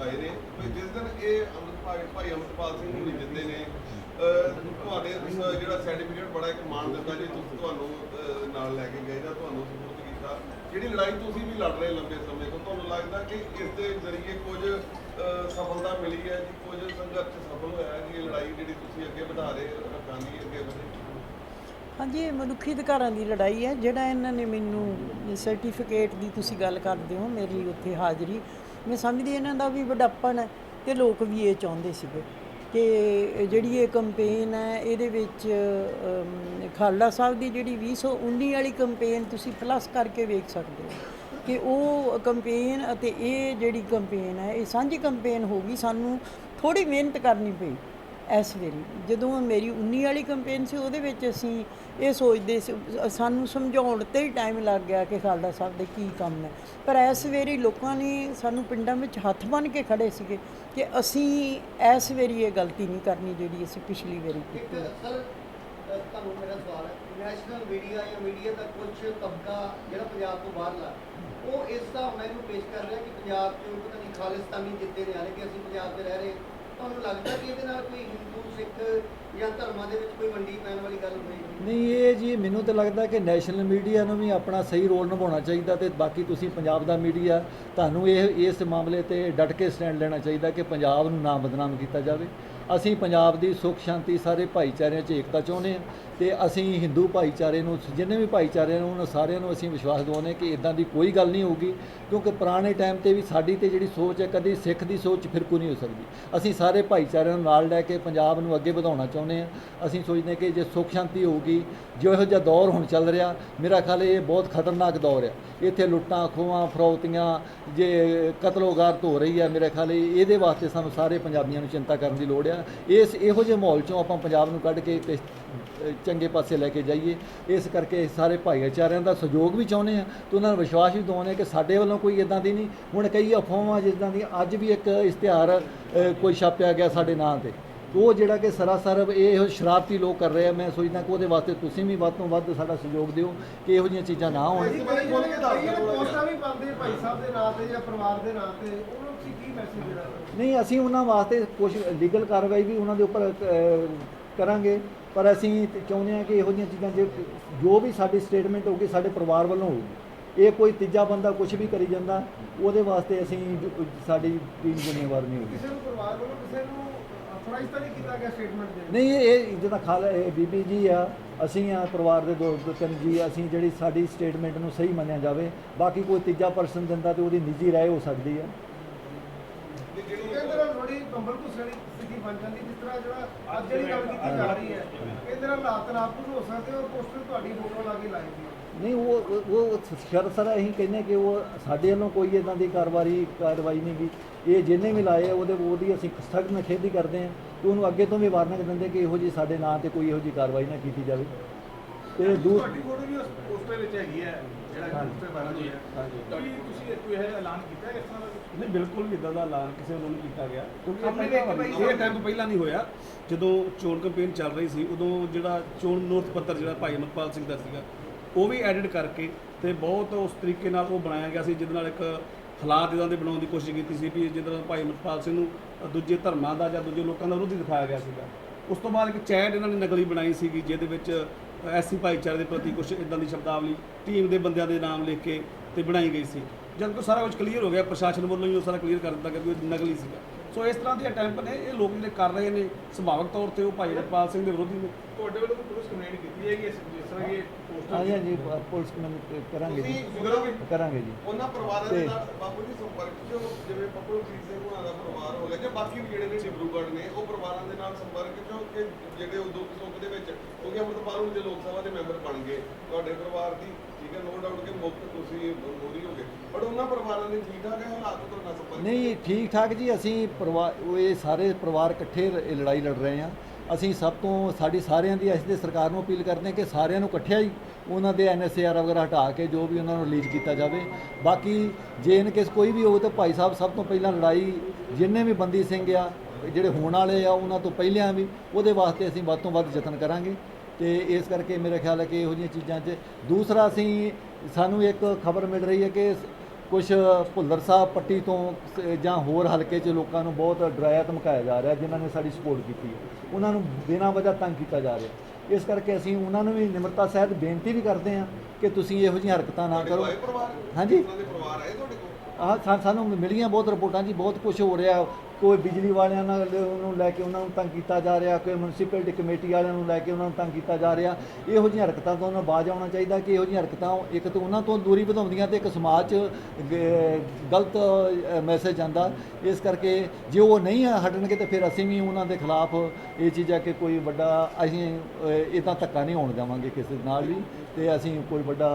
ਆਏ ਨੇ। ਤੇ ਜਿਸ ਦਿਨ ਇਹ ਅੰਮ੍ਰਿਤ ਭਾਈ ਅੰਮ੍ਰਿਤਪਾਲ ਸਿੰਘ ਨੂੰ ਜਿੱਤੇ ਨੇ ਤੁਹਾਡੇ ਜਿਹੜਾ ਸਰਟੀਫਿਕੇਟ ਬੜਾ ਇੱਕ ਮਾਣ ਦਿੱਤਾ ਜੀ, ਤੁਸੀਂ ਤੁਹਾਨੂੰ ਨਾਲ ਲੈ ਕੇ ਗਏ ਜਾਂ ਤੁਹਾਨੂੰ ਸਪੋਰਟ ਕੀਤਾ। ਜਿਹੜੀ ਲੜਾਈ ਤੁਸੀਂ ਵੀ ਲੜ ਰਹੇ ਲੰਬੇ ਸਮੇਂ ਤੋਂ, ਤੁਹਾਨੂੰ ਲੱਗਦਾ ਕਿ ਇਸ ਦੇ ਜ਼ਰੀਏ ਕੁਝ ਸਫਲਤਾ ਮਿਲੀ ਹੈ ਜੀ? ਕੁਝ ਸੰਘਰਸ਼ ਸਫਲ ਹੋਇਆ ਹੈ ਜੀ ਲੜਾਈ ਜਿਹੜੀ ਤੁਸੀਂ ਅੱਗੇ ਵਧਾ ਰਹੇ ਰੱਖਾਂ ਅੱਗੇ ਵਧੇ। ਹਾਂਜੀ ਮਨੁੱਖੀ ਅਧਿਕਾਰਾਂ ਦੀ ਲੜਾਈ ਹੈ। ਜਿਹੜਾ ਇਹਨਾਂ ਨੇ ਮੈਨੂੰ ਸਰਟੀਫਿਕੇਟ ਦੀ ਤੁਸੀਂ ਗੱਲ ਕਰਦੇ ਹੋ, ਮੇਰੀ ਉੱਥੇ ਹਾਜ਼ਰੀ। ਮੈਂ ਸਮਝਦੀ ਇਹਨਾਂ ਦਾ ਵੀ ਵੱਡਾਪਣ ਹੈ ਤੇ ਲੋਕ ਵੀ ਇਹ ਚਾਹੁੰਦੇ ਸੀਗੇ ਕਿ ਜਿਹੜੀ ਇਹ ਕੰਪੇਨ ਹੈ, ਇਹਦੇ ਵਿੱਚ ਖਾਲੜਾ ਸਾਹਿਬ ਦੀ ਜਿਹੜੀ 2019 ਵਾਲੀ ਕੰਪੇਨ ਤੁਸੀਂ ਪਲੱਸ ਕਰਕੇ ਵੇਖ ਸਕਦੇ ਹੋ ਕਿ ਉਹ ਕੰਪੇਨ ਅਤੇ ਇਹ ਜਿਹੜੀ ਕੰਪੇਨ ਹੈ, ਇਹ ਸਾਂਝੀ ਕੰਪੇਨ ਹੋ ਗਈ, ਸਾਨੂੰ ਥੋੜੀ ਮਿਹਨਤ ਕਰਨੀ ਪਈ। ਇਸ ਵੇਰੀ ਜਦੋਂ ਮੇਰੀ 19 ਵਾਲੀ ਕੰਪੇਨ ਸੀ, ਉਹਦੇ ਵਿੱਚ ਅਸੀਂ ਇਹ ਸੋਚਦੇ ਸੀ, ਸਾਨੂੰ ਸਮਝਾਉਣ ਤੇ ਹੀ ਟਾਈਮ ਲੱਗ ਗਿਆ ਕਿ ਖਾਲੜਾ ਸਾਹਿਬ ਦੇ ਕੀ ਕੰਮ ਹੈ ਪਰ ਇਸ ਵੇਰੀ ਲੋਕਾਂ ਨੇ ਸਾਨੂੰ ਪਿੰਡਾਂ ਵਿੱਚ ਹੱਥ ਬੰਨ੍ਹ ਕੇ ਖੜੇ ਸੀਗੇ ਕਿ ਅਸੀਂ ਇਸ ਵੇਰੀ ਇਹ ਗਲਤੀ ਨਹੀਂ ਕਰਨੀ ਜਿਹੜੀ ਅਸੀਂ ਪਿਛਲੀ ਵਾਰੀ ਕੀਤੀ। ਸਰ ਤੁਹਾਨੂੰ ਮੇਰਾ ਸਵਾਲ ਹੈ ਨੈਸ਼ਨਲ ਮੀਡੀਆ ਜਾਂ ਮੀਡੀਆ ਦਾ ਕੁਝ ਤਬਕਾ ਜਿਹੜਾ ਪੰਜਾਬ ਤੋਂ ਬਾਹਰਲਾ ਉਹ ਇਸ ਦਾ ਮੈਨੂੰ ਪੇਸ਼ ਕਰ ਰਿਹਾ ਕਿ ਪੰਜਾਬ 'ਚ ਪਤਾ ਨਹੀਂ ਖਾਲਿਸਤਾਨੀ ਜਿੱਤੇ ਨੇ ਹਾਲੇ ਕਿ ਅਸੀਂ ਪੰਜਾਬ 'ਚ ਰਹਿ ਰਹੇ ਤੁਹਾਨੂੰ ਲੱਗਦਾ ਕਿ ਇਹਦੇ ਨਾਲ ਕੋਈ ਹਿੰਦੂ, ਸਿੱਖ ਜਾਂ ਧਰਮਾਂ ਦੇ ਵਿੱਚ ਕੋਈ ਵੰਡੀ ਪੈਣ ਵਾਲੀ ਗੱਲ ਹੋਏਗੀ ਨਹੀਂ, ਇਹ ਜੀ ਮੈਨੂੰ ਤਾਂ ਲੱਗਦਾ ਕਿ ਨੈਸ਼ਨਲ ਮੀਡੀਆ ਨੂੰ ਵੀ ਆਪਣਾ ਸਹੀ ਰੋਲ ਨਿਭਾਉਣਾ ਚਾਹੀਦਾ ਤੇ ਬਾਕੀ ਤੁਸੀਂ ਪੰਜਾਬ ਦਾ ਮੀਡੀਆ, ਤੁਹਾਨੂੰ ਇਹ, ਇਸ ਮਾਮਲੇ ਤੇ ਡਟ ਕੇ ਸਟੈਂਡ ਲੈਣਾ ਚਾਹੀਦਾ ਕਿ ਪੰਜਾਬ ਨੂੰ ਨਾ ਬਦਨਾਮ ਕੀਤਾ ਜਾਵੇ। ਅਸੀਂ ਪੰਜਾਬ ਦੀ ਸੁੱਖ ਸ਼ਾਂਤੀ ਸਾਰੇ ਭਾਈਚਾਰਿਆਂ 'ਚ ਏਕਤਾ ਚਾਹੁੰਦੇ ਹਾਂ। ਤੇ ਅਸੀਂ ਹਿੰਦੂ ਭਾਈਚਾਰੇ ਨੂੰ, ਜਿੰਨੇ ਵੀ ਭਾਈਚਾਰੇ ਨੂੰ, ਉਹਨਾਂ ਸਾਰਿਆਂ ਨੂੰ ਅਸੀਂ ਵਿਸ਼ਵਾਸ ਦਿਵਾਉਂਦੇ ਕਿ ਇਦਾਂ ਦੀ ਕੋਈ ਗੱਲ ਨਹੀਂ ਹੋਊਗੀ, ਕਿਉਂਕਿ ਪੁਰਾਣੇ ਟਾਈਮ ਤੇ ਵੀ ਸਾਡੀ ਤੇ ਜਿਹੜੀ ਸੋਚ ਹੈ, ਕਦੀ ਸਿੱਖ ਦੀ ਸੋਚ ਫਿਰਕੂ ਨਹੀਂ ਹੋ ਸਕਦੀ। ਅਸੀਂ ਸਾਰੇ ਭਾਈਚਾਰਿਆਂ ਨੂੰ ਨਾਲ ਲੈ ਕੇ ਪੰਜਾਬ ਨੂੰ ਅੱਗੇ ਵਧਾਉਣਾ ਚਾਹੁੰਦੇ ਹਾਂ। ਅਸੀਂ ਸੋਚਦੇ ਕਿ ਜੇ ਸੁੱਖ ਸ਼ਾਂਤੀ ਹੋਊਗੀ, ਜੋ ਇਹੋ ਜਿਹਾ ਦੌਰ ਹੁਣ ਚੱਲ ਰਿਹਾ, ਮੇਰਾ ਖਿਆਲ ਇਹ ਬਹੁਤ ਖਤਰਨਾਕ ਦੌਰ ਹੈ। ਇੱਥੇ ਲੁੱਟਾਂ, ਖੋਹਾਂ, ਫਰੌਤੀਆਂ, ਜੇ ਕਤਲੋਗਾਰਤ ਹੋ ਰਹੀ ਹੈ, ਮੇਰੇ ਖਿਆਲ ਇਹਦੇ ਵਾਸਤੇ ਸਾਨੂੰ ਸਾਰੇ ਪੰਜਾਬੀਆਂ ਨੂੰ ਚਿੰਤਾ ਕਰਨ ਦੀ ਲੋੜ ਆ। ਇਸ ਇਹੋ ਜਿਹੇ ਮਾਹੌਲ ਚੋਂ ਆਪਾਂ ਪੰਜਾਬ ਨੂੰ ਕੱਢ ਕੇ ਤੇ ਚੰਗੇ ਪਾਸੇ ਲੈ ਕੇ ਜਾਈਏ। ਇਸ ਕਰਕੇ ਸਾਰੇ ਭਾਈਚਾਰਿਆਂ ਦਾ ਸਹਿਯੋਗ ਵੀ ਚਾਹੁੰਦੇ ਆ ਤੇ ਉਹਨਾਂ ਨੂੰ ਵਿਸ਼ਵਾਸ ਵੀ ਦਿਵਾਉਂਦੇ ਆ ਕਿ ਸਾਡੇ ਵੱਲੋਂ ਕੋਈ ਇਦਾਂ ਦੀ ਨਹੀਂ। ਹੁਣ ਕਈ ਅਫਵਾਹਾਂ ਜਿੱਦਾਂ ਦੀ ਅੱਜ ਵੀ ਇੱਕ ਇਸ਼ਤਿਹਾਰ ਕੋਈ ਛਾਪਿਆ ਗਿਆ ਸਾਡੇ ਨਾਂ ਤੇ। ਉਹ ਜਿਹੜਾ ਕਿ ਸਰਾਸਰ ਇਹ ਇਹੋ ਸ਼ਰਾਰਤੀ ਲੋਕ ਕਰ ਰਹੇ ਆ। ਮੈਂ ਸੋਚਦਾ ਕਿ ਉਹਦੇ ਵਾਸਤੇ ਤੁਸੀਂ ਵੀ ਵੱਧ ਤੋਂ ਵੱਧ ਸਾਡਾ ਸਹਿਯੋਗ ਦਿਓ ਕਿ ਇਹੋ ਜਿਹੀਆਂ ਚੀਜ਼ਾਂ ਨਾ ਹੋਣ। ਪੋਸਟਾਂ ਵੀ ਪਾਉਂਦੇ ਭਾਈ ਸਾਹਿਬ ਦੇ ਨਾਂ ਤੇ ਜਾਂ ਪਰਿਵਾਰ ਦੇ ਨਾਂ ਤੇ। ਉਹਨਾਂ ਨੂੰ ਕੀ ਮੈਸੇਜ ਦੇਣਾ? ਨਹੀਂ ਅਸੀਂ ਉਹਨਾਂ ਵਾਸਤੇ ਕੁਝ ਲੀਗਲ ਕਾਰਵਾਈ ਵੀ ਉਹਨਾਂ ਦੇ ਉੱਪਰ ਕਰਾਂਗੇ। ਪਰ ਅਸੀਂ ਚਾਹੁੰਦੇ ਹਾਂ ਕਿ ਇਹੋ ਜਿਹੀਆਂ ਚੀਜ਼ਾਂ ਜੇ ਜੋ ਵੀ ਸਾਡੀ ਸਟੇਟਮੈਂਟ ਹੋਊਗੀ ਸਾਡੇ ਪਰਿਵਾਰ ਵੱਲੋਂ ਹੋਊਗੀ। ਇਹ ਕੋਈ ਤੀਜਾ ਬੰਦਾ ਕੁਝ ਵੀ ਕਰੀ ਜਾਂਦਾ ਉਹਦੇ ਵਾਸਤੇ ਅਸੀਂ ਸਾਡੀ ਟੀਮ ਜ਼ਿੰਮੇਵਾਰ ਨਹੀਂ ਹੋਊਗੀ। ਕਿਸੇ ਨੂੰ ਪਰਿਵਾਰ ਵੱਲੋਂ ਕਿਸੇ ਨੂੰ ਅਥੋਰਾਈਜ਼ ਤਾਂ ਨਹੀਂ ਕੀਤਾ ਗਿਆ ਸਟੇਟਮੈਂਟ ਦੇਣ ਨਹੀਂ ਇਹ- ਜਿਹਦਾ ਖਾਲ ਇਹ ਬੀਬੀ ਜੀ ਆ ਅਸੀਂ ਆ ਪਰਿਵਾਰ ਦੇ ਦੋ ਦੋ ਤਿੰਨ ਜੀ ਅਸੀਂ ਜਿਹੜੀ ਸਾਡੀ ਸਟੇਟਮੈਂਟ ਨੂੰ ਸਹੀ ਮੰਨਿਆ ਜਾਵੇ ਬਾਕੀ ਕੋਈ ਤੀਜਾ ਪਰਸਨ ਦਿੰਦਾ ਤੇ ਉਹਦੀ ਨਿੱਜੀ ਰਾਏ ਹੋ ਸਕਦੀ ਆ। ਕਹਿੰਦੇ ਨਾਲ ਲੋੜੀ ਕੰਬਲ ਘੁਸਣ ਦੀ ਸਥਿਤੀ ਬਣ ਜਾਂਦੀ ਜਿਸ ਤਰ੍ਹਾਂ ਜਿਹੜਾ ਅੱਜ ਜਿਹੜੀ ਗੱਲ ਕੀਤੀ ਜਾ ਰਹੀ ਹੈ। ਇਹਦੇ ਨਾਲ ਹਾਲਾਤ ਨਾਪੂਰ ਹੋ ਸਕਦੇ ਔਰ ਪੋਸਟਰ ਤੁਹਾਡੀ ਫੋਟੋ ਲਾ ਕੇ ਲਾਈ ਦੀ ਨਹੀਂ ਉਹ ਉਹ- ਉਹ ਸ਼ਰ ਸਰ ਅਸੀਂ ਕਹਿੰਦੇ ਕਿ ਉਹ ਸਾਡੇ ਵੱਲੋਂ ਕੋਈ ਇਦਾਂ ਦੀ ਕਾਰਵਾਈ ਕਾਰਵਾਈ ਨਹੀਂ ਗੀ ਇਹ ਜਿਹਨੇ ਵੀ ਲਾਏ ਆ, ਉਹਦੇ ਉਹਦੀ ਅਸੀਂ ਸਖਤ ਨਖੇਦੀ ਕਰਦੇ ਹਾਂ ਤੇ ਉਹਨੂੰ ਅੱਗੇ ਤੋਂ ਵੀ ਵਾਰਨਿੰਗ ਦਿੰਦੇ ਕਿ ਇਹੋ ਜੀ ਸਾਡੇ ਨਾਂ ਤੇ ਕੋਈ ਇਹੋ ਜੀ ਕਾਰਵਾਈ ਨਾ ਕੀਤੀ ਜਾਵੇ। ਤੇ ਤੁਹਾਡੀ ਫੋਟੋ ਵੀ ਉਸ ਪੋਸਟਰ ਵਿੱਚ ਹੈਗੀ ਹੈ। ਜਿਹੜਾ ਪੋਸਟਰ ਵਾਇਰਲ ਹੋਇਆ ਹਾਂਜੀ। ਕੀ ਤੁਸੀਂ ਕੋਈ ਇਹ ਐਲਾਨ ਕੀਤਾ ਹੈ ਇਸ ਤਰ੍ਹਾਂ ਦਾ ਕੁਛ? ਨਹੀਂ ਬਿਲਕੁਲ ਇਦਾਂ ਦਾ ਐਲਾਨ ਕਿਸੇ ਵੱਲੋਂ ਨਹੀਂ ਕੀਤਾ ਗਿਆ। ਕਿਉਂਕਿ ਇਹ ਆਪਣੇ ਇੱਕ ਵਾਰੀ ਇਹ ਟਾਈਮ ਤੋਂ ਪਹਿਲਾਂ ਨਹੀਂ ਹੋਇਆ। ਜਦੋਂ ਚੋਣ ਕੈਂਪੇਨ ਚੱਲ ਰਹੀ ਸੀ ਉਦੋਂ ਜਿਹੜਾ ਚੋਣ ਨੋਟ ਪੱਤਰ ਜਿਹੜਾ ਭਾਈ ਅਮਰਪਾਲ ਸਿੰਘ ਦਾ ਸੀਗਾ ਉਹ ਵੀ ਐਡਿਟ ਕਰਕੇ ਤੇ ਬਹੁਤ ਉਸ ਤਰੀਕੇ ਨਾਲ ਉਹ ਬਣਾਇਆ ਗਿਆ ਸੀ ਜਿਹਦੇ ਨਾਲ ਇੱਕ ਹਾਲਾਤ ਇਦਾਂ ਦੇ ਬਣਾਉਣ ਦੀ ਕੋਸ਼ਿਸ਼ ਕੀਤੀ ਸੀ ਵੀ ਜਿਹਦੇ ਨਾਲ ਭਾਈ ਅਮਰਪਾਲ ਸਿੰਘ ਨੂੰ ਦੂਜੇ ਧਰਮਾਂ ਦਾ ਜਾਂ ਦੂਜੇ ਲੋਕਾਂ ਦਾ ਵਿਰੋਧੀ ਦਿਖਾਇਆ ਗਿਆ ਸੀਗਾ। ਉਸ ਤੋਂ ਬਾਅਦ ਇੱਕ ਚੈਟ ਇਹਨਾਂ ਨੇ ਨਕਲੀ ਬਣਾਈ ਸੀਗੀ ਜਿਹਦੇ ਵਿੱਚ ਐਸੀ ਭਾਈਚਾਰੇ ਦੇ ਪ੍ਰਤੀ ਕੁਝ ਇਦਾਂ ਦੀ ਸ਼ਬਦਾਵਲੀ, ਟੀਮ ਦੇ ਬੰਦਿਆਂ ਦੇ ਨਾਮ ਲਿਖ ਕੇ ਤੇ ਬਣਾਈ ਗਈ ਸੀ। ਜਦ ਕੋ ਸਾਰਾ ਕੁਝ ਕਲੀਅਰ ਹੋ ਗਿਆ, ਪ੍ਰਸ਼ਾਸਨ ਵੱਲੋਂ ਹੀ ਉਹ ਸਾਰਾ ਕਲੀਅਰ ਕਰ ਦਿੱਤਾ ਗਿਆ ਵੀ ਉਹ ਨਕਲੀ ਸੀਗਾ। ਸੋ ਇਸ ਤਰ੍ਹਾਂ ਦੇ ਅਟੈਂਪਟ ਨੇ, ਇਹ ਲੋਕ ਜਿਹੜੇ ਕਰ ਰਹੇ ਨੇ, ਸੁਭਾਵਿਕ ਤੌਰ ਤੇ ਉਹ ਭਾਈ ਅਮਰਪਾਲ ਸਿੰਘ ਦੇ ਵਿਰੋਧੀ ਨੇ। ਤੁਹਾਡੇ ਵੱਲੋਂ ਪੁਲਿਸ ਕੰਪਲੇਂਟ ਕੀਤੀ ਜਾਏਗੀ ਇਸ ਜਿਸ ਤਰ੍ਹਾਂ ਹਾਂਜੀ ਹਾਂਜੀ ਪ- ਪੁਲਿਸ ਨੂੰ ਕਰਾਂਗੇ ਜੀ। ਤੁਸੀਂ ਕਰੋਗੇ ਕਰਾਂਗੇ ਜੀ। ਉਹਨਾਂ ਪਰਿਵਾਰਾਂ ਦੇ ਤੇ- ਨਾਲ ਬਾਪੂ ਜੀ ਸੰਪਰਕ ਹੋ, ਜਿਵੇਂ ਪੱਪੂ ਪ੍ਰੀਤ ਸਿੰਘ ਉਹਨਾਂ ਦਾ ਪਰਿਵਾਰ ਹੋ ਗਿਆ ਜਾਂ ਬਾਕੀ ਵੀ ਜਿਹੜੇ ਨੇ ਡਿਬਰੂਗੜ੍ਹ ਨੇ ਉਹ ਪਰਿਵਾਰਾਂ ਦੇ ਨਾਲ ਸੰਪਰਕ ਹੋ ਕਿ ਜਿਹੜੇ ਉਹ ਦੁੱਖ ਸੁੱਖ ਦੇ ਵਿੱਚ ਕਿਉਂਕਿ ਅੰਮ੍ਰਿਤਪਾਲ ਹੁਣ ਜੇ ਲੋਕ ਸਭਾ ਦੇ ਮੈਂਬਰ ਬਣ ਗਏ ਤੁਹਾਡੇ ਪਰਿਵਾਰ ਦੀ ਠੀਕ ਹੈ ਨੋ ਡਾਊਟ ਕਿ ਮੁਕਤ ਤੁਸੀਂ ਮੋਦੀ ਹੋ ਗਏ। ਪਰ ਉਹਨਾਂ ਪਰਿਵਾਰਾਂ ਦੇ ਠੀਕ ਠਾਕ ਹੈ ਹਾਲਾਤ ਤੁਹਾਡੇ ਨਾਲ ਸੰਪਰਕ ਨਹੀਂ ਠੀਕ ਠਾਕ ਜੀ ਅਸੀਂ ਪਰਿਵਾਰ ਉਹ ਇਹ ਸਾਰੇ ਪਰਿਵਾਰ ਇਕੱਠੇ ਲ- ਇਹ ਲੜਾਈ ਲੜ ਰਹੇ ਹਾਂ। ਅਸੀਂ ਸਭ ਤੋਂ ਸਾਡੀ ਸਾਰਿਆਂ ਦੀ ਅਸੀਂ ਤੇ ਸਰਕਾਰ ਨੂੰ ਅਪੀਲ ਕਰਦੇ ਹਾਂ ਕਿ ਸਾਰਿਆਂ ਨੂੰ ਇਕੱਠਿਆਂ ਹੀ ਉਹਨਾਂ ਦੇ ਐਨਐਸਏਆਰ ਵਗੈਰਾ ਹਟਾ ਕੇ ਜੋ ਵੀ ਉਹਨਾਂ ਨੂੰ ਰਿਲੀਜ਼ ਕੀਤਾ ਜਾਵੇ। ਬਾਕੀ ਜੇ ਇਨ ਕੇਸ ਕੋਈ ਵੀ ਹੋਵੇ ਤਾਂ ਭਾਈ ਸਾਹਿਬ ਸਭ ਤੋਂ ਪਹਿਲਾਂ ਲੜਾਈ ਜਿੰਨੇ ਵੀ ਬੰਦੀ ਸਿੰਘ ਆ, ਜਿਹੜੇ ਹੋਣ ਵਾਲੇ ਆ, ਉਹਨਾਂ ਤੋਂ ਪਹਿਲਿਆਂ ਵੀ ਉਹਦੇ ਵਾਸਤੇ ਅਸੀਂ ਵੱਧ ਤੋਂ ਵੱਧ ਯਤਨ ਕਰਾਂਗੇ। ਤੇ ਇਸ ਕਰਕੇ ਮੇਰੇ ਖਿਆਲ ਹੈ ਕਿ ਇਹੋ ਜਿਹੀਆਂ ਚੀਜ਼ਾਂ 'ਚ ਦੂਸਰਾ ਅਸੀਂ ਸਾਨੂੰ ਇੱਕ ਖਬਰ ਮਿਲ ਰਹੀ ਹੈ ਕਿ ਕੁਝ ਭੁੱਲਰ ਸਾਹਿਬ ਪੱਟੀ ਤੋਂ ਜਾਂ ਹੋਰ ਹਲਕੇ 'ਚ ਲੋਕਾਂ ਨੂੰ ਬਹੁਤ ਡਰਾਇਆ ਧਮਕਾਇਆ ਜਾ ਰਿਹਾ ਜਿਨ੍ਹਾਂ ਨੇ ਸਾਡੀ ਸਪੋਰਟ ਕੀਤੀ ਉਹਨਾਂ ਨੂੰ ਬਿਨਾਂ ਵਜ੍ਹਾ ਤੰਗ ਕੀਤਾ ਜਾ ਰਿਹਾ ਇਸ ਕਰਕੇ ਅਸੀਂ ਉਹਨਾਂ ਨੂੰ ਵੀ ਨਿਮਰਤਾ ਸਹਿਤ ਬੇਨਤੀ ਵੀ ਕਰਦੇ ਹਾਂ ਕਿ ਤੁਸੀਂ ਇਹੋ ਜਿਹੀਆਂ ਹਰਕਤਾਂ ਨਾ ਕਰੋ। ਹਾਂਜੀ। ਉਹਨਾਂ ਦੇ ਪਰਿਵਾਰ ਆਏ ਤੁਹਾਡੇ ਕੋਲ? ਆਹ ਸਾਨੂੰ ਮਿਲੀਆਂ ਬਹੁਤ ਰਿਪੋਰਟਾਂ ਜੀ ਬਹੁਤ ਕੁਝ ਹੋ ਰਿਹਾ। ਕੋਈ ਬਿਜਲੀ ਵਾਲਿਆਂ ਨਾਲ ਉਹਨੂੰ ਲੈ ਕੇ ਉਹਨਾਂ ਨੂੰ ਤੰਗ ਕੀਤਾ ਜਾ ਰਿਹਾ, ਕੋਈ ਮਿਊਨਿਸਪੈਲਿਟੀ ਕਮੇਟੀ ਵਾਲਿਆਂ ਨੂੰ ਲੈ ਕੇ ਉਹਨਾਂ ਨੂੰ ਤੰਗ ਕੀਤਾ ਜਾ ਰਿਹਾ, ਇਹੋ ਜਿਹੀਆਂ ਹਰਕਤਾਂ ਤੋਂ ਉਹਨਾਂ ਬਾਜ ਆਉਣਾ ਚਾਹੀਦਾ ਕਿ ਇਹੋ ਜਿਹੀਆਂ ਹਰਕਤਾਂ ਇੱਕ ਤਾਂ ਉਹਨਾਂ ਤੋਂ ਦੂਰੀ ਵਧਾਉਂਦੀਆਂ ਤੇ ਇੱਕ ਸਮਾਜ 'ਚ ਗ- ਗਲਤ ਮੈਸੇਜ ਜਾਂਦਾ। ਇਸ ਕਰਕੇ ਜੇ ਉਹ ਨਹੀਂ ਹਟਣਗੇ ਤੇ ਫਿਰ ਅਸੀਂ ਵੀ ਉਹਨਾਂ ਦੇ ਖਿਲਾਫ ਇਹ ਚੀਜ਼ ਚੀਜ਼ਾਂ ਕਿ ਕੋਈ ਵੱਡਾ ਅਸੀਂ ਇਦਾਂ ਧੱਕਾ ਨਹੀਂ ਹੋਣ ਦੇਵਾਂਗੇ ਕਿਸੇ ਨਾਲ ਵੀ ਤੇ ਅਸੀਂ ਕੋਈ ਵੱਡਾ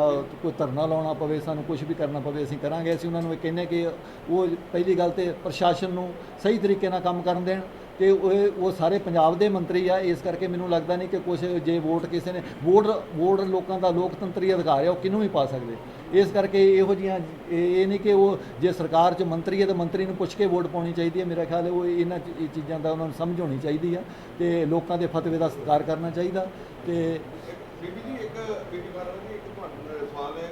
ਕੋਈ ਧਰਨਾ ਲਾਉਣਾ ਪਵੇ, ਸਾਨੂੰ ਕੁਝ ਵੀ ਕਰਨਾ ਪਵੇ, ਅਸੀਂ ਕਰਾਂਗੇ। ਅਸੀਂ ਉਹਨਾਂ ਨੂੰ ਇਹ ਕਹਿੰਦੇ ਕਿ ਉਹ ਪਹਿਲੀ ਗੱਲ ਤੇ ਪ੍ਰਸ਼ਾਸਨ ਨੂੰ ਸਹੀ ਤਰੀਕੇ ਨਾਲ ਕੰਮ ਕਰਨ ਦੇਣ ਤੇ ਉਹ ਉਹ ਸਾਰੇ ਪੰਜਾਬ ਦੇ ਮੰਤਰੀ ਆ, ਇਸ ਕਰਕੇ ਮੈਨੂੰ ਲੱਗਦਾ ਨਹੀਂ ਕਿ ਕੁਝ ਜੇ ਵੋਟ ਕਿਸੇ ਨੇ, ਵੋਟ ਵੋਟ ਲੋਕਾਂ ਦਾ ਲੋਕਤੰਤਰੀ ਅਧਿਕਾਰ ਹੈ ਉਹ ਕਿਹਨੂੰ ਵੀ ਪਾ ਸਕਦੇ? ਇਸ ਕਰਕੇ ਇਹੋ ਜੀਆਂ ਇਹ ਨਹੀਂ ਕਿ ਉਹ ਜੇ ਸਰਕਾਰ 'ਚ ਮੰਤਰੀ ਹੈ ਤਾਂ ਮੰਤਰੀ ਨੂੰ ਪੁੱਛ ਕੇ ਵੋਟ ਪਾਉਣੀ ਚਾਹੀਦੀ ਹੈ ਮੇਰਾ ਖਿਆਲ ਹੈ ਉਹ ਇਹਨਾਂ ਚ- ਚੀਜ਼ਾਂ ਦਾ ਉਹਨਾਂ ਨੂੰ ਸਮਝ ਹੋਣੀ ਚਾਹੀਦੀ ਆ ਤੇ ਲੋਕਾਂ ਦੇ ਫਤਵੇ ਦਾ ਸਤਿਕਾਰ ਕਰਨਾ ਚਾਹੀਦਾ ਤੇ ਬੀਬੀ ਜੀ, ਇੱਕ ਬੀਬੀ ਬਾਰਾਂ ਜੀ, ਇੱਕ ਤੁਹਾਡਾ ਸਵਾਲ ਹੈ